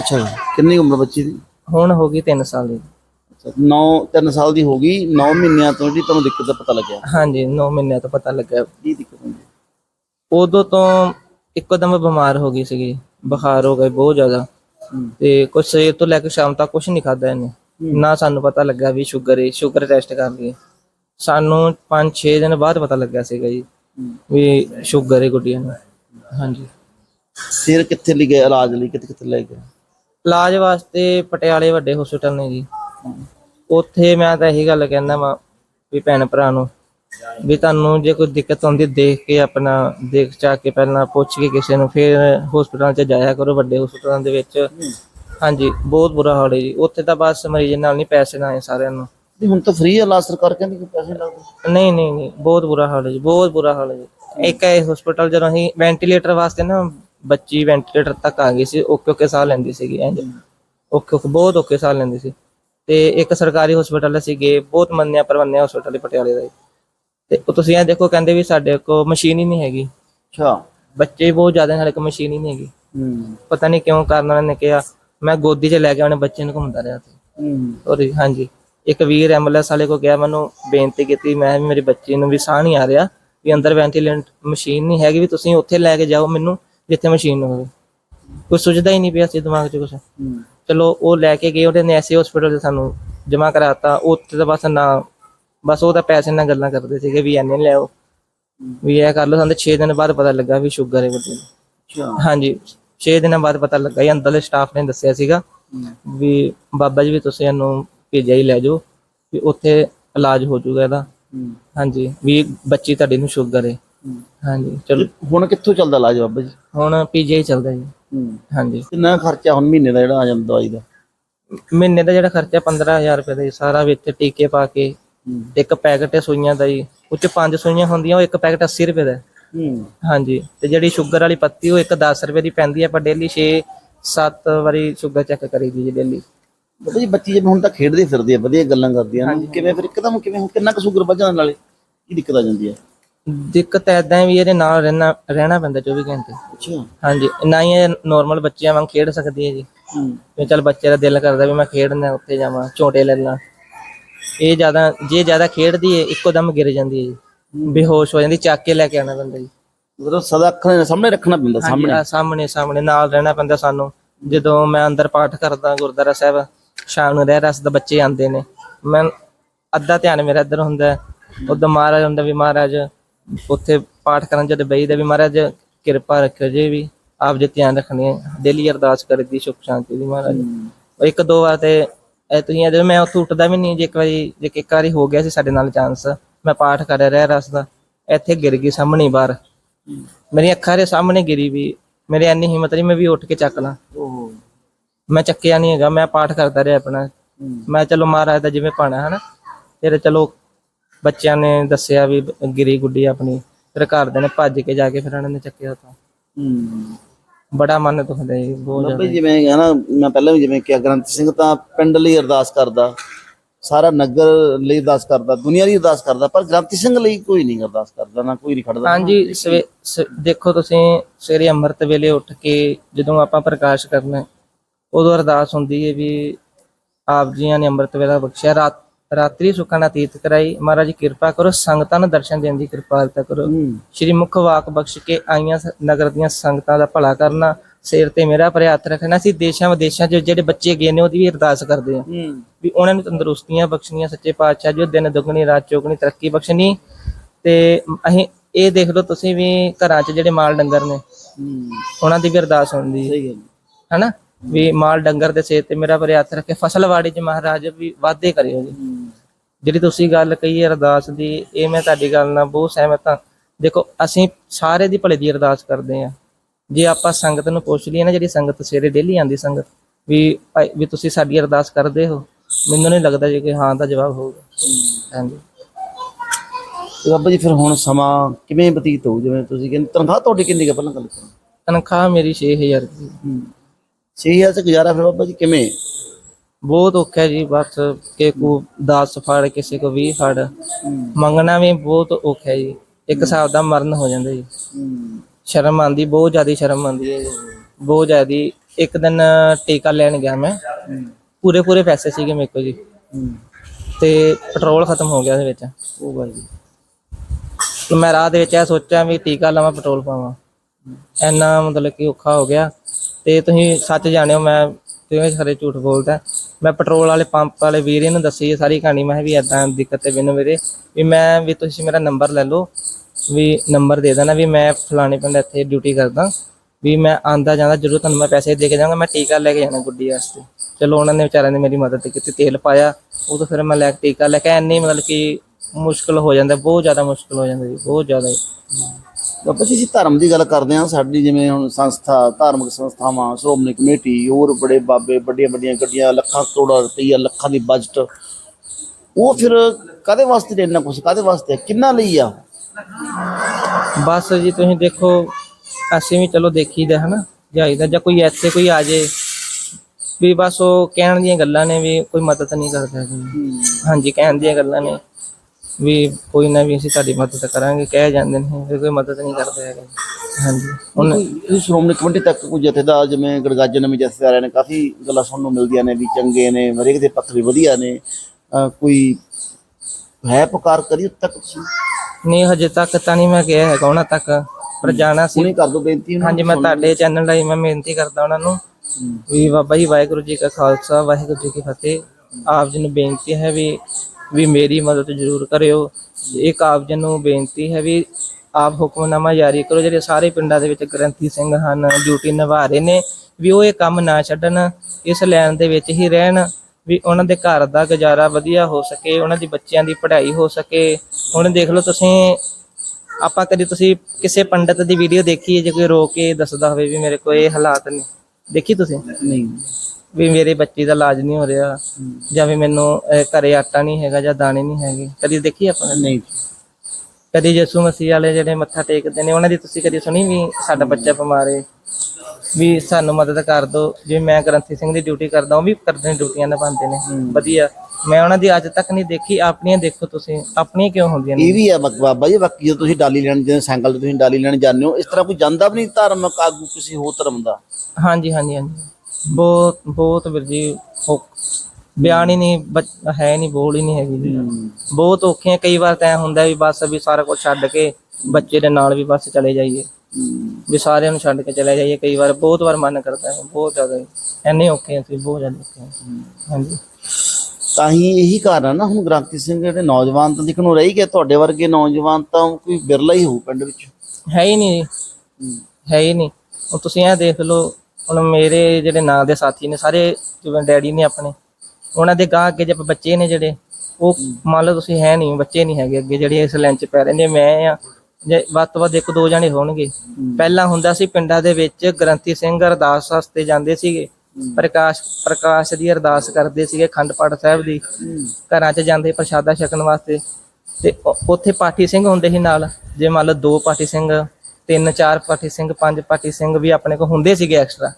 ਅੱਛਾ ਕਿੰਨੀ ਉਮਰ ਬੱਚੀ ਦੀ? ਹੁਣ ਹੋ ਗਈ 3 ਸਾਲ ਦੀ। ਅੱਛਾ 9 3 ਸਾਲ ਦੀ ਹੋ ਗਈ 9 ਮਹੀਨਿਆਂ ਤੋਂ ਜਿਹੜੀ ਤੁਹਾਨੂੰ ਦਿੱਕਤ ਦਾ ਪਤਾ ਲੱਗਿਆ। ਹਾਂਜੀ 9 ਮਹੀਨਿਆਂ ਤੋਂ ਪਤਾ ਲੱਗਾ ਕੀ ਦਿੱਕਤ ਹੁੰਦੀ ਉਦੋਂ ਤੋਂ ਇੱਕਦਮ ਬਿਮਾਰ ਹੋ ਗਈ ਸੀਗੀ। ਬੁਖਾਰ ਹੋ ਗਿਆ ਬਹੁਤ ਜ਼ਿਆਦਾ। ਤੇ ਕੁਝ ਸਵੇਰ ਤੋਂ ਲੈ ਕੇ ਸ਼ਾਮ ਤੱਕ ਕੁਝ ਨਹੀਂ ਖਾਦਾ ਇਹਨੇ। ਨਾ ਸਾਨੂੰ ਪਤਾ ਲੱਗਾ ਵੀ ਸ਼ੂਗਰ ਹੈ ਸ਼ੂਗਰ ਟੈਸਟ ਕਰ ਲਈਏ। ਸਾਨੂੰ 5-6 ਦਿਨ ਬਾਅਦ ਪਤਾ ਲੱਗਾ ਸੀਗਾ ਜੀ ਵੀ ਸ਼ੂਗਰ ਹੈ ਗੁੱਡੀਆਂ ਨੂੰ। ਹਾਂਜੀ। ਫਿਰ ਕਿੱਥੇ ਲਈ ਗਏ ਇਲਾਜ ਲਈ ਕਿੱਥੇ ਕਿੱਥੇ ਲੈ ਗਏ? ਇਲਾਜ ਵਾਸਤੇ ਪਟਿਆਲੇ ਵੱਡੇ ਹਸਪੀਟਲ ਨੇ ਜੀ। ਉੱਥੇ ਮੈਂ ਤਾਂ ਇਹੀ ਗੱਲ ਕਹਿੰਦਾ ਵਾਂ ਵੀ ਭੈਣ ਭਰਾ ਨੂੰ ਵੀ ਤੁਹਾਨੂੰ ਜੇ ਕੋਈ ਦਿੱਕਤ ਆਉਂਦੀ ਦੇਖ ਕੇ ਆਪਣਾ ਦੇਖ ਚਾ ਕੇ ਪਹਿਲਾਂ ਪੁੱਛ ਕੇ ਕਿਸੇ ਨੂੰ ਫਿਰ ਹਸਪੀਟਲ 'ਚ ਜਾਇਆ ਕਰੋ ਵੱਡੇ ਹਸਪੀਟਲਾਂ ਦੇ ਵਿੱਚ। ਹਾਂਜੀ ਬਹੁਤ ਬੁਰਾ ਹਾਲ ਹੈ ਜੀ। ਉੱਥੇ ਤਾਂ ਬਸ ਮਰੀਜ਼ ਨਾਲ ਨਹੀਂ ਪੈਸੇ ਨਾ ਆਏ ਸਾਰਿਆਂ ਨੂੰ। ਨਹੀਂ ਹੁਣ ਤਾਂ ਫ੍ਰੀ ਇਲਾਜ ਸਰਕਾਰ ਕਹਿੰਦੀ ਕਿ ਪੈਸੇ ਲੱਗਦੇ। ਨਹੀਂ ਨਹੀਂ ਨਹੀਂ ਬਹੁਤ ਬੁਰਾ ਹਾਲ ਹੈ ਜੀ ਬਹੁਤ ਬੁਰਾ ਹਾਲ ਹੈ ਜੀ। ਇੱਕ ਇਹ ਹਸਪੀਟਲ ਜਦੋਂ ਅਸੀਂ ਵੈਂਟੀਲੇਟਰ ਵਾਸਤੇ ਨਾ ਬੱਚੀ ਵੈਂਟੀਲੇਟਰ ਤੱਕ ਆ ਗਈ ਸੀ ਓਕੇ ਓਕੇ ਸਾਹ ਲੈਂਦੀ ਸੀਗੀ ਇੰਝ। ਓਕੇ ਓਕੇ ਬਹੁਤ ਓਕੇ ਸਾਹ ਲੈਂਦੀ ਸੀ। ਤੇ ਇੱਕ ਸਰਕਾਰੀ ਹਸਪੀਟਲ ਅਸੀਂ ਗਏ ਬਹੁਤ ਮੰਨਿਆ ਪਰਵੰਨਿਆ ਹਸਪੀਟਲ ਪਟਿਆਲੇ ਦਾ ਜੀ। ਤੇ ਉਹ ਤੁਸੀਂ ਇਹ ਦੇਖੋ ਕਹਿੰਦੇ ਵੀ ਸਾਡੇ ਕੋਲ ਮਸ਼ੀਨ ਹੀ ਨਹੀਂ ਹੈਗੀ। ਅੱਛਾ। ਬੱਚੇ ਬਹੁਤ ਜ਼ਿਆਦਾ ਨੇ, ਸਾਡੇ ਕੋਲ ਮਸ਼ੀਨ ਹੀ ਨਹੀਂ ਹੈਗੀ। ਹੂੰ। ਪਤਾ ਨਹੀਂ ਕਿਉਂ ਕਰਨ ਵਾਲਿਆਂ ਨੇ ਕਿਹਾ ਮੈਂ ਗੋਦੀ 'ਚ ਲੈ ਕੇ ਆਪਣੇ ਬੱਚੇ ਨੂੰ ਘੁੰਮਦਾ ਰਿਹਾ ਸੀ। ਹੂੰ। ਔਰ ਹਾਂਜੀ ਇੱਕ ਵੀਰ ਐਂਬੂਲੈਂਸ ਵਾਲੇ ਕੋ ਗਿਆ ਮੈਨੂੰ ਬੇਨਤੀ ਕੀਤੀ ਮੈਂ ਵੀ ਮੇਰੀ ਬੱਚੀ ਨੂੰ ਵੀ ਸਾਹ ਨਹੀਂ ਆ ਰਿਹਾ ਵੀ ਅੰਦਰ ਵੈਂਟੀਲੇਟਰ ਮਸ਼ੀਨ ਨਹੀਂ ਹੈਗੀ ਵੀ ਤੁਸੀਂ ਉੱਥੇ ਲੈ ਕੇ ਜਾਓ ਮੈਨੂੰ ਜਿੱਥੇ ਮਸ਼ੀਨ ਹੋਵੇ। ਕੋਈ ਸੁਝਦਾ ਹੀ ਨਹੀਂ ਪਿਆ ਸੀ ਦਿਮਾਗ 'ਚ ਕੁਛ। ਹੂੰ। ਚਲੋ ਉਹ ਲੈ ਕੇ ਗਏ ਉਹਦੇ ਨੇ ਐਸੇ ਹਸਪੀਟਲ 'ਚ ਸਾਨੂੰ ਜਮ੍ਹਾਂ ਕਰਾਤਾ ਉੱਥੇ ਤਾਂ ਬਸ ਨਾ ਬਸ ਉਹ ਤਾਂ ਪੈਸੇ ਨਾਲ ਗੱਲਾਂ ਕਰਦੇ ਸੀਗੇ ਵੀ ਐਨੇ ਲਿਆਓ ਵੀ ਇਹ ਕਰ ਲਓ ਸਾਨੂੰ 6 ਦਿਨ ਬਾਅਦ ਪਤਾ ਲੱਗਾ ਵੀ ਸ਼ੂਗਰ ਹੈ ਬੱਚੇ ਨੂੰ ਹਾਂਜੀ 6 ਦਿਨਾਂ ਬਾਅਦ ਪਤਾ ਲੱਗਾ। ਜੀ ਅੰਦਰਲੇ ਸਟਾਫ ਨੇ ਦੱਸਿਆ ਸੀਗਾ। ਵੀ ਬਾਬਾ ਜੀ ਵੀ ਤੁਸੀਂ ਇਹਨੂੰ ਭੇਜਿਆ ਹੀ ਲੈ ਜਾਓ ਵੀ ਉੱਥੇ ਇਲਾਜ ਹੋ ਜਾਊਗਾ ਇਹਦਾ। ਹਾਂਜੀ ਵੀ ਬੱਚੀ ਤੁਹਾਡੀ ਨੂੰ ਸ਼ੂਗਰ ਹੈ। ਹਾਂਜੀ ਚਲੋ। ਹੁਣ ਕਿੱਥੋਂ ਚੱਲਦਾ ਇਲਾਜ ਬਾਬਾ ਜੀ? ਹੁਣ ਪੀਜੀਆਈ ਚੱਲਦਾ ਜੀ। ਹਾਂਜੀ। ਕਿੰਨਾ ਖਰਚਾ ਹੁਣ ਮਹੀਨੇ ਦਾ ਜਿਹੜਾ ਆ ਜਾਂਦਾ ਦਵਾਈ ਦਾ? ਮਹੀਨੇ ਦਾ ਜਿਹੜਾ ਖਰਚਾ 15000 ਰੁਪਏ ਦਾ ਸਾਰਾ ਵਿੱਚ ਟੀਕੇ ਪਾ ਕੇ ਇੱਕ ਪੈਕਟ ਹੈ ਸੂਈਆਂ ਦਾ ਜੀ ਉਹ ਚ ਪੰਜ ਸੂਈਆਂ ਹੁੰਦੀਆਂ ਉਹ ਇੱਕ ਪੈਕਟ 80 ਰੁਪਏ ਦਾ ਹੈ। ਹੂੰ। ਹਾਂਜੀ ਤੇ ਜਿਹੜੀ ਸ਼ੂਗਰ ਵਾਲੀ ਪੱਤੀ ਉਹ ਇੱਕ 10 ਰੁਪਏ ਦੀ ਪੈਂਦੀ ਹੈ ਪਰ ਡੇਲੀ 6 7 ਵਾਰੀ ਸ਼ੂਗਰ ਚੈੱਕ ਕਰੀਦੀ ਜੀ ਡੇਲੀ। ਬਾਬਾ ਜੀ ਬੱਚੀ ਜਿਵੇਂ ਹੁਣ ਤਾਂ ਖੇਡਦੀ ਫਿਰਦੀ ਹੈ ਵਧੀਆ ਗੱਲਾਂ ਕਰਦੀ ਨਾ। ਕਿਵੇਂ ਫਿਰ ਇੱਕਦਮ ਕਿਵੇਂ ਹੁਣ ਕਿੰਨਾ ਕੁ ਸ਼ੂਗਰ ਵੱਧ ਜਾਣ ਨਾਲੇ? ਕੀ ਦਿੱਕਤ ਆ ਜਾਂਦੀ ਹੈ? ਦਿੱਕਤ ਐਦਾਂ ਵੀ ਇਹਦੇ ਨਾਲ ਰਹਿਣਾ ਰਹਿਣਾ ਪੈਂਦਾ 24 ਘੰਟੇ। ਅੱਛਾ। ਹਾਂਜੀ ਨਾ ਹੀ ਇਹ ਨੋਰਮਲ ਬੱਚਿਆਂ ਵਾਂਗ ਖੇਡ ਸਕਦੀ ਹੈ ਜੀ। ਹੂੰ। ਵੀ ਚੱਲ ਬੱਚੇ ਦਾ ਦਿਲ ਕਰਦਾ ਵੀ ਮੈਂ ਖੇਡਣਾ ਉੱਥੇ ਜਾਵਾਂ ਝੋਟੇ ਲੈ ਲਾਂ। ਇਹ ਜ਼ਿਆਦਾ ਜੇ ਜ਼ਿਆਦਾ ਖੇਡਦੀ ਹੈ ਇੱਕੋ ਦਮ ਗਿਰ ਜਾਂਦੀ ਹੈ ਜੀ। ਬੇਹੋਸ਼ ਹੋ ਜਾਂਦੀ ਚੱਕ ਕੇ ਲੈ ਕੇ ਆਣਾ ਪੈਂਦਾ ਜੀ। ਮਤਲਬ ਸਦਾ ਅੱਖਾਂ ਦੇ ਸਾਹਮਣੇ ਰੱਖਣਾ ਪੈਂਦਾ ਹਾਂਜੀ ਸਾਹਮਣੇ। ਆਹ ਸਾਹਮਣੇ ਸਾਹਮਣੇ ਨਾਲ ਰਹਿਣਾ ਪੈਂਦਾ ਸਾਨੂੰ। ਜਦੋਂ ਮੈਂ ਅੰਦਰ ਪਾਠ ਕਰਦਾ ਗੁਰਦੁਆਰਾ ਸਾਹਿਬ ਸ਼ਾਮ ਨੂੰ ਰਹਿ ਰਸ ਦੇ ਬੱਚੇ ਆਉਂਦੇ ਨੇ। ਮੈਂ ਅੱਧਾ ਧਿਆਨ ਮੇਰਾ ਇੱਧਰ ਹੁੰਦਾ ਹੈ। ਉਦੋਂ ਮਹਾਰਾਜ ਹੁੰਦਾ ਵੀ ਮਹਾਰਾਜ ਉੱਥੇ ਪਾਠ ਕਰਨ ਜਦ ਬਈਦਾ ਵੀ ਮਹਾਰਾਜ ਕਿਰਪਾ ਰੱਖਿਓ ਜੀ ਵੀ ਆਪ ਜੇ ਧਿਆਨ ਰੱਖਣੀ ਹੈ। ਡੇਲੀ ਅਰਦਾਸ ਕਰਦੀ ਸੁਖ ਸ਼ਾਂਤੀ ਦੀ ਮਹਾਰਾਜ। ਇੱਕ ਦੋ ਵਾਰ ਤੇ ਇਹ ਤੁਸੀਂ ਇਹ ਦੇਖੋ ਮੈਂ ਉੱਥੋਂ ਉੱਠਦਾ ਵੀ ਨਹੀਂ ਜੇ ਇੱਕ ਵਾਰੀ ਜੇ ਇੱਕ ਵਾਰੀ ਹੋ ਗਿਆ ਸੀ ਸਾਡੇ ਨਾਲ ਚਾਂਸ ਮੈਂ ਪਾਠ ਕਰ ਰਿਹਾ ਰਸ ਦਾ ਇੱਥੇ ਗਿਰ ਗਈ ਸਾਹਮਣੇ ਹੀ ਬਾਹਰ। ਮੇਰੀ ਅੱਖਾਂ ਦੇ ਸਾਹਮਣੇ ਗਿਰੀ ਵੀ ਮੇਰੇ ਇੰਨੀ ਹਿੰਮਤ ਨਹੀਂ ਮੈਂ ਵੀ ਉੱਠ ਕੇ ਚੱਕ ਲਾਂ। ਓਹੋ। ਮੈਂ ਚੱਕਿਆ ਨਹੀਂ ਹੈਗਾ ਮੈਂ ਪਾਠ ਕਰਦਾ ਰਿਹਾ ਆਪਣਾ। ਮੈਂ ਚਲੋ ਮਹਾਰਾਜ ਦਾ ਜਿਵੇਂ ਪਾਣਾ ਹਨਾ? ਫਿਰ ਚਲੋ ਬੱਚਿਆਂ ਨੇ ਦੱਸਿਆ ਵੀ ਗਿਰੀ ਗੁੱਡੀ ਆਪਣੀ ਫਿਰ ਘਰਦਿਆਂ ਨੇ ਭੱਜ ਕੇ ਜਾ ਕੇ ਫਿਰ ਉਹਨਾਂ ਨੇ ਚੱਕਿਆ ਤਾਂ ਹੂੰ। ਬੜਾ ਮਨ ਦੁਖਦਾ ਜੀ ਬਹੁਤ ਬਾਬਾ ਜ਼ਿਆਦਾ ਜੀ। ਜਿਵੇਂ ਹੈ ਨਾ ਮੈਂ ਪਹਿਲਾਂ ਵੀ ਜਿਵੇਂ ਕਿਹਾ ਗ੍ਰੰਥ ਸਿੰਘ ਤਾਂ ਪਿੰਡ ਲਈ ਅਰਦਾਸ ਕਰਦਾ ਸਾਰਾ ਨਗਰ ਲਈ ਅਰਦਾਸ ਕਰਦਾ ਦੁਨੀਆ ਲਈ ਅਰਦਾਸ ਕਰਦਾ ਪਰ ਗ੍ਰੰਥੀ ਸਿੰਘ ਲਈ ਕੋਈ ਨਹੀਂ ਅਰਦਾਸ ਕਰਦਾ ਨਾ ਕੋਈ ਨਹੀਂ ਖੜਦਾ ਹਾਂਜੀ ਸਵੇ ਸ- ਦੇਖੋ ਤੁਸੀਂ ਸਵੇਰੇ ਅੰਮ੍ਰਿਤ ਵੇਲੇ ਉੱਠ ਕੇ ਜਦੋਂ ਆਪਾਂ ਪ੍ਰਕਾਸ਼ ਕਰਨਾ ਹੈ, ਉਦੋਂ ਅਰਦਾਸ ਹੁੰਦੀ ਹੈ ਵੀ ਆਪ ਜੀਆਂ ਨੇ ਅੰਮ੍ਰਿਤ ਵੇਲਾ ਬਖਸ਼ਿਆ ਰਾਤ ਰਾਤਰੀ ਸੁੱਖਾਂ ਨਾਲ ਤੀਰਥ ਕਰਾਈ। ਮਹਾਰਾਜ ਕਿਰਪਾ ਕਰੋ ਸੰਗਤਾਂ ਨੂੰ ਦਰਸ਼ਨ ਦੇਣ ਦੀ ਕਿਰਪਾਲਤਾ ਕਰੋ। ਸ਼੍ਰੀ ਮੁਖ ਵਾਕ ਬਖਸ਼ ਕੇ ਆਈਆਂ ਨਗਰ ਦੀਆਂ ਸੰਗਤਾਂ ਦਾ ਭਲਾ ਕਰਨਾ ਸਿਰ ਤੇ ਮੇਰਾ ਹੱਥ ਰੱਖਣਾ। ਸੀ ਦੇਸ਼ਾਂ ਵਿਦੇਸ਼ਾਂ 'ਚ ਜਿਹੜੇ ਬੱਚੇ ਗਏ ਨੇ ਉਹਦੀ ਵੀ ਅਰਦਾਸ ਕਰਦੇ ਆ ਵੀ ਉਹਨਾਂ ਨੂੰ ਤੰਦਰੁਸਤੀਆਂ ਬਖਸ਼ਣੀਆਂ ਸੱਚੇ ਪਾਤਸ਼ਾਹ ਜੋ ਦਿਨ ਦੁਗਣੀ ਰਾਤ ਚੌਗਣੀ ਤਰੱਕੀ ਬਖਸ਼ਣੀ। ਤੇ ਅਸੀਂ ਇਹ ਦੇਖ ਲਓ ਤੁਸੀਂ ਵੀ ਘਰਾਂ 'ਚ ਜਿਹੜੇ ਮਾਲ ਡੰਗਰ ਨੇ ਉਹਨਾਂ ਦੀ ਵੀ ਅਰਦਾਸ ਹੁੰਦੀ ਹੈ। ਹਨਾ? ਵੀ ਮਾਲ ਡੰਗਰ ਦੇ ਸਿਰ ਤੇ ਮੇਰਾ ਭਰਿਆ ਹੱਥ ਰੱਖੇ ਫਸਲਵਾੜੀ 'ਚ ਮਹਾਰਾਜ ਵੀ ਵਾਅਦੇ ਕਰਿਓ ਜੀ। ਜਿਹੜੀ ਤੁਸੀਂ ਗੱਲ ਕਹੀ ਹੈ ਅਰਦਾਸ ਦੀ ਇਹ ਮੈਂ ਤੁਹਾਡੀ ਗੱਲ ਨਾਲ ਬਹੁਤ ਸਹਿਮਤ ਹਾਂ। ਦੇਖੋ ਅਸੀਂ ਸਾਰੇ ਦੀ ਭਲੇ ਦੀ ਅਰਦਾਸ ਕਰਦੇ ਹਾਂ। ਜੇ ਆਪਾਂ ਸੰਗਤ ਨੂੰ ਪੁੱਛ ਲਈਏ ਨਾ ਜਿਹੜੀ ਸੰਗਤ ਸਵੇਰੇ ਡੇਲੀ ਆਂਦੀ ਸੰਗਤ ਵੀ ਵੀ ਤੁਸੀਂ ਸਾਡੀ ਅਰਦਾਸ ਕਰਦੇ ਹੋ ਮੈਨੂੰ ਨਹੀਂ ਲੱਗਦਾ ਜੀ ਕਿ ਹਾਂ ਦਾ ਜਵਾਬ ਹੋਊਗਾ। ਹਾਂਜੀ। ਬਾਬਾ ਜੀ ਫਿਰ ਹੁਣ ਸਮਾਂ ਕਿਵੇਂ ਬਤੀਤ ਹੋਊ? ਜਿਵੇਂ ਤੁਸੀਂ ਕਹਿੰਦੇ ਤਨਖਾਹ ਤੁਹਾਡੀ ਕਿੰਨੀ ਹੈ ਪਹਿਲਾਂ ਗੱਲ ਕਰੋ। ਤਨਖਾਹ ਮੇਰੀ 6000 ਰੁਪਏ ਹੂੰ 6000 ਚ ਗੁਜ਼ਾਰਾ ਫਿਰ ਬਾਬਾ ਜੀ ਕਿਵੇਂ? ਬਹੁਤ ਔਖਾ ਹੈ ਜੀ ਬਸ ਕਿ ਕੋ 10 ਫੜ ਕਿਸੇ ਕੋ 20 ਫੜ। ਮੰਗਣਾ ਵੀ ਬਹੁਤ ਔਖਾ ਹੈ ਜੀ। ਇੱਕ ਹਿਸਾਬ ਦਾ ਮਰਨ ਹੋ ਜਾਂਦਾ ਜੀ। ਸ਼ਰਮ ਆਂਦੀ ਬਹੁਤ ਜ਼ਿਆਦਾ ਸ਼ਰਮ ਆਂਦੀ ਹੈ ਜੀ। ਬਹੁਤ ਜ਼ਿਆਦੀ। ਇੱਕ ਦਿਨ ਟੀਕਾ ਲੈਣ ਗਿਆ ਮੈਂ। ਪੂਰੇ ਪੂਰੇ ਪੈਸੇ ਸੀਗੇ ਮੇਰੇ ਕੋਲ ਜੀ। ਤੇ ਪੈਟਰੋਲ ਖਤਮ ਹੋ ਗਿਆ ਉਹਦੇ ਵਿੱਚ। ਉਹ ਬਾਈ ਜੀ। ਮੈਂ ਰਾਹ ਦੇ ਵਿੱਚ ਇਹ ਸੋਚਿਆ ਵੀ ਟੀਕਾ ਲਵਾਂ ਪੈਟਰੋਲ ਪਾਵਾਂ। ਇੰਨਾ ਮਤਲਬ ਕਿ ਔਖਾ ਹੋ ਗਿਆ। ਤੇ ਤੁਸੀਂ ਸੱਚ ਜਾਣਿਓ, ਮੈਂ ਕਿਵੇਂ ਸਾਰੇ ਝੂਠ ਬੋਲਦਾ ਮੈਂ ਪੈਟਰੋਲ ਵਾਲੇ ਪੰਪ ਵਾਲੇ ਵੀਰ ਇਹਨੂੰ ਦੱਸੀ ਇਹ ਸਾਰੀ ਕਹਾਣੀ, ਮੈਂ ਕਿਹਾ ਵੀ ਏਦਾਂ ਦਿੱਕਤ ਹੈ ਮੈਨੂੰ ਮੇਰੇ ਵੀ ਮੈਂ, ਵੀ ਤੁਸੀਂ ਮੇਰਾ ਨੰਬਰ ਲੈ ਲਓ, ਵੀ ਨੰਬਰ ਦੇ ਦੇਣਾ, ਵੀ ਮੈਂ ਫਲਾਣੇ ਪਿੰਡ ਇੱਥੇ ਡਿਊਟੀ ਕਰਦਾ, ਵੀ ਮੈਂ ਆਂਦਾ ਜਾਂਦਾ ਜਦੋਂ ਤੁਹਾਨੂੰ ਮੈਂ ਪੈਸੇ ਦੇ ਕੇ ਜਾਵਾਂਗਾ ਮੈਂ ਟੀਕਾ ਲੈ ਕੇ ਜਾਣਾ ਗੁੱਡੀ ਵਾਸਤੇ। ਚਲੋ ਉਹਨਾਂ ਨੇ ਵਿਚਾਰਿਆਂ ਨੇ ਮੇਰੀ ਮਦਦ ਕੀਤੀ, ਤੇਲ ਪਾਇਆ, ਉਹ ਤੋਂ ਫਿਰ ਮੈਂ ਲੈ ਕੇ ਟੀਕਾ ਲੈ ਕੇ ਇੰਨੀ ਮਤਲਬ ਕਿ ਮੁਸ਼ਕਲ ਹੋ ਜਾਂਦਾ, ਬਹੁਤ ਜ਼ਿਆਦਾ ਮੁਸ਼ਕਲ ਹੋ ਜਾਂਦਾ ਜੀ, ਬਹੁਤ ਜ਼ਿਆਦਾ ਬਾਬਾ ਜੀ ਅਸੀਂ ਧਰਮ ਦੀ ਗੱਲ ਕਰਦੇ ਹਾਂ ਸਾਡੀ ਜਿਵੇਂ ਹੁਣ ਸੰਸਥਾ ਧਾਰਮਿਕ ਸੰਸਥਾਵਾਂ ਸ਼੍ਰੋਮਣੀ ਕਮੇਟੀ ਹੋਰ ਬੜੇ ਬਾਬੇ ਵੱਡੀਆਂ ਵੱਡੀਆਂ ਗੱਡੀਆਂ ਲੱਖਾਂ ਕਰੋੜਾਂ ਰੁਪਈਆ ਲੱਖਾਂ ਦੀ ਬਜਟ ਉਹ ਫਿਰ ਕਾਦੇ ਵਾਸਤੇ ਨੇ ਇੰਨਾ ਕਾਦੇ ਵਾਸਤੇ? ਕਿੰਨਾ ਲਈ ਆ? ਬਸ ਜੀ ਤੁਸੀਂ ਦੇਖੋ ਅਸੀਂ ਵੀ ਚਲੋ ਦੇਖੀਦਾ ਹਨਾ ਜਾਈਦਾ ਜਾਂ ਕੋਈ ਇੱਥੇ ਕੋਈ ਆ ਜੇ ਵੀ ਬਸ ਉਹ ਕਹਿਣ ਦੀਆਂ ਗੱਲਾਂ ਨੇ ਵੀ ਕੋਈ ਮਦਦ ਨਹੀਂ ਕਰਦਾ ਜੀ ਹਾਂਜੀ ਕਹਿਣ ਦੀਆਂ ਗੱਲਾਂ ਨੇ। ਵੀ ਕੋਈ ਨਾ ਵੀ ਅਸੀਂ ਤੁਹਾਡੀ ਮਦਦ ਕਰਾਂਗੇ ਕਹਿ ਜਾਂਦੇ ਨੇ ਵੀ ਕੋਈ ਮਦਦ ਨਹੀਂ ਕਰਦਾ ਹੈਗਾ। ਹਾਂਜੀ ਹੁਣ ਇਹ ਸ਼੍ਰੋਮਣੀ ਕਮੇਟੀ ਤੱਕ ਕੋਈ ਜਥੇਦਾਰ ਜਿਵੇਂ ਗੜਗਾਜਨ ਨਵੇਂ ਜਥੇਦਾਰਾਂ ਨੇ ਕਾਫੀ ਗੱਲਾਂ ਸੁਣਨ ਨੂੰ ਮਿਲਦੀਆਂ ਨੇ ਵੀ ਚੰਗੇ ਨੇ ਹਰੇਕ ਦੇ ਪੱਖ ਵੀ ਵਧੀਆ ਨੇ। ਅਹ ਕੋਈ ਹੈ ਪੁਕਾਰ ਕਰੀ ਉੱਥੇ ਤੱਕ ਤੁਸੀਂ? ਨਹੀਂ ਹਜੇ ਤੱਕ ਤਾਂ ਨਹੀਂ ਮੈਂ ਗਿਆ ਹੈਗਾ ਉਹਨਾਂ ਤੱਕ ਪਰ ਜਾਣਾ ਸੀ। ਹੁਣੇ ਕਰ ਦੋ ਬੇਨਤੀ ਉਹਨਾਂ ਹਾਂਜੀ ਮੈਂ ਤੁਹਾਡੇ ਚੈਨਲ ਰਾਹੀਂ ਮੈਂ ਬੇਨਤੀ ਕਰਦਾ ਉਹਨਾਂ ਨੂੰ ਵੀ ਬਾਬਾ ਜੀ ਵਾਹਿਗੁਰੂ ਜੀ ਕਾ ਖਾਲਸਾ ਵਾਹਿਗੁਰੂ ਜੀ ਕੀ ਫਤਿਹ। ਆਪ ਜੀ ਨੂੰ ਬੇਨਤੀ ਹੈ ਵੀ ਵੀ ਮੇਰੀ ਮਦਦ ਜ਼ਰੂਰ ਕਰਿਓ। ਇਹ ਆਪ ਨੂੰ ਬੇਨਤੀ ਹੈ ਵੀ ਆਪ ਹੁਕਮਨਾਮਾ ਜਾਰੀ ਕਰੋ। ਜਿਹੜੇ ਸਾਰੇ ਪਿੰਡਾਂ ਦੇ ਵਿੱਚ ਗ੍ਰੰਥੀ ਸਿੰਘ ਹਨ, ਡਿਊਟੀ ਨਿਭਾ ਰਹੇ ਨੇ, ਵੀ ਉਹ ਇਹ ਕੰਮ ਨਾ ਛੱਡਣ, ਇਸ ਲਾਈਨ ਦੇ ਵਿੱਚ ਹੀ ਰਹਿਣ, ਵੀ ਉਹਨਾਂ ਦੇ ਘਰ ਦਾ ਗੁਜ਼ਾਰਾ ਵਧੀਆ ਹੋ ਸਕੇ, ਉਹਨਾਂ ਦੀ ਬੱਚਿਆਂ ਦੀ ਪੜ੍ਹਾਈ ਹੋ ਸਕੇ। ਹੁਣ ਦੇਖ ਲਓ ਤੁਸੀਂ, ਆਪਾਂ ਕਦੀ ਤੁਸੀਂ ਕਿਸੇ ਪੰਡਤ ਦੀ ਵੀਡੀਓ ਦੇਖੀ ਹੈ? ਜੇ ਕੋਈ ਰੋ ਕੇ ਦੱਸਦਾ ਹੋਵੇ ਵੀ ਮੇਰੇ ਕੋਲ ਇਹ ਹਾਲਾਤ ਨੇ। ਦੇਖੀ ਤੁਸੀਂ? ਨਹੀਂ। ਵੀ ਮੇਰੇ ਬੱਚੇ ਦਾ ਇਲਾਜ ਨਹੀਂ ਹੋ ਰਿਹਾ ਜਾਂ ਵੀ ਮੈਨੂੰ ਅਹ, ਘਰੇ ਆਟਾ ਨਹੀਂ ਹੈਗਾ ਜਾਂ ਦਾਣੇ ਨਹੀਂ ਹੈਗੇ। ਕਦੀ ਦੇਖੀ ਆਪਾਂ? ਨੇ? ਨਹੀਂ। ਕਦੀ ਯਿਸੂ ਮਸੀਹ ਵਾਲੇ ਜਿਹੜੇ ਮੱਥਾ ਟੇਕਦੇ ਨੇ ਉਹਨਾਂ ਦੀ ਤੁਸੀਂ ਕਦੀ ਸੁਣੀ ਵੀ ਸਾਡਾ ਬੱਚਾ ਬਿਮਾਰ ਹੈ ਵੀ ਸਾਨੂੰ ਮਦਦ ਕਰ ਦਿਓ ਜੇ ਮੈਂ ਗ੍ਰੰਥੀ ਸਿੰਘ ਦੀ ਡਿਊਟੀ ਕਰਦਾ ਉਹ ਵੀ ਕਰਦੇ ਨੇ ਡਿਊਟੀਆਂ ਨਿਭਾਉਂਦੇ ਨੇ। ਵਧੀਆ। ਮੈਂ ਉਹਨਾਂ ਦੀ ਅੱਜ ਤੱਕ ਨਹੀਂ ਦੇਖੀ। ਆਪਣੀਆਂ ਦੇਖੋ ਤੁਸੀਂ। ਆਪਣੀਆਂ ਕਿਉਂ ਹੁੰਦੀਆਂ ਨੇ? ਇਹ ਵੀ ਹੈ ਬਾਬਾ ਜੀ ਬਾਕੀ ਜਦੋਂ ਤੁਸੀਂ ਡਾਲੀ ਲੈਣ ਜਿਵੇਂ ਸਾਈਕਲ ਤੇ ਤੁਸੀਂ ਡਾਲੀ ਲੈਣ ਜਾਂਦੇ ਹੋ ਇਸ ਤਰ੍ਹਾਂ ਕੋਈ ਜਾਂਦਾ ਵੀ ਨਹੀਂ ਧਾਰਮਿਕ ਆਗੂ ਕਿਸੇ ਹੋਰ ਧਰਮ ਦਾ? ਹਾਂਜੀ ਹਾਂਜੀ ਹਾਂਜੀ। ਬਹੁਤ ਬਹੁਤ ਵੀਰ ਜੀ ਬਿਆਨ ਹੀ ਨਹੀਂ ਬਚ- ਹੈ ਨਹੀਂ ਬੋਲ ਹੀ ਨਹੀਂ ਹੈਗੀ ਜੀ। ਬਹੁਤ ਔਖੇ ਆ ਕਈ ਵਾਰ ਤਾਂ ਐਂ ਹੁੰਦਾ ਵੀ ਬਸ ਵੀ ਸਾਰਾ ਕੁਝ ਛੱਡ ਕੇ ਬੱਚੇ ਦੇ ਨਾਲ ਵੀ ਬਸ ਚਲੇ ਜਾਈਏ। ਵੀ ਸਾਰਿਆਂ ਨੂੰ ਛੱਡ ਕੇ ਚਲੇ ਜਾਈਏ ਕਈ ਵਾਰ ਬਹੁਤ ਵਾਰ ਮਨ ਕਰਦਾ ਹੈ ਬਹੁਤ ਜ਼ਿਆਦਾ। ਹੀ। ਇੰਨੇ ਔਖੇ ਅਸੀਂ ਬਹੁਤ ਜ਼ਿਆਦਾ ਔਖੇ ਹਾਂ। ਹਾਂਜੀ। ਤਾਂ ਹੀ ਇਹੀ ਕਾਰਨ ਆ ਨਾ ਹੁਣ ਗ੍ਰਾਂਤੀ ਸਿੰਘ ਜਿਹੜੇ ਨੌਜਵਾਨ ਤਾਂ ਦੇਖਣ ਨੂੰ ਰਹਿ ਗਏ ਤੁਹਾਡੇ ਵਰਗੇ ਨੌਜਵਾਨ ਤਾਂ ਕੋਈ ਬਿਰਲਾ ਹੀ ਹੋਊ ਪਿੰਡ ਵਿੱਚ। ਹੈ ਹੀ ਨਹੀਂ ਜੀ। ਹੈ। ਹੀ ਨਹੀਂ ਹੁਣ ਤੁਸੀਂ ਇਹ ਦੇਖ ਲਓ ਹੁਣ ਮੇਰੇ ਜਿਹੜੇ ਨਾਲ ਦੇ ਸਾਥੀ ਨੇ, ਸਾਰੇ ਜਿਵੇਂ ਡੈਡੀ ਨੇ ਆਪਣੇ, ਉਹਨਾਂ ਦੇ ਗਾਂ ਅੱਗੇ ਜੇ ਬੱਚੇ ਨੇ ਜਿਹੜੇ, ਉਹ ਮੰਨ ਲਓ ਤੁਸੀਂ ਹੈ ਨਹੀਂ, ਬੱਚੇ ਨਹੀਂ ਹੈਗੇ ਅੱਗੇ, ਜਿਹੜੇ ਇਸ ਲਾਈਨ 'ਚ ਪੈ ਰਹੇ ਨੇ ਮੈਂ ਆ, ਜੇ ਵੱਧ ਤੋਂ ਵੱਧ ਇੱਕ ਦੋ ਜਣੇ ਹੋਣਗੇ। ਪਹਿਲਾਂ ਹੁੰਦਾ ਸੀ ਪਿੰਡਾਂ ਦੇ ਵਿੱਚ ਗ੍ਰੰਥੀ ਸਿੰਘ ਅਰਦਾਸ ਵਾਸਤੇ ਜਾਂਦੇ ਸੀਗੇ। ਪ੍ਰਕਾਸ਼ ਪ੍ਰਕਾਸ਼ ਦੀ ਅਰਦਾਸ ਕਰਦੇ ਸੀਗੇ ਖੰਡ ਪਾਠ ਸਾਹਿਬ ਦੀ। ਘਰਾਂ 'ਚ ਜਾਂਦੇ ਪ੍ਰਸ਼ਾਦਾ ਛਕਣ ਵਾਸਤੇ। ਤੇ ਉੱਥੇ ਪਾਠੀ ਸਿੰਘ ਹੁੰਦੇ ਸੀ ਨਾਲ। ਜੇ ਮੰਨ ਲਓ ਦੋ ਪਾਠੀ ਸਿੰਘ ਤਿੰਨ ਚਾਰ ਪਾਠੀ ਸਿੰਘ ਪੰਜ ਪਾਠੀ ਸਿੰਘ ਵੀ ਆਪਣੇ ਕੋਲ ਹੁੰਦੇ ਸੀਗੇ ਐਕਸਟਰਾ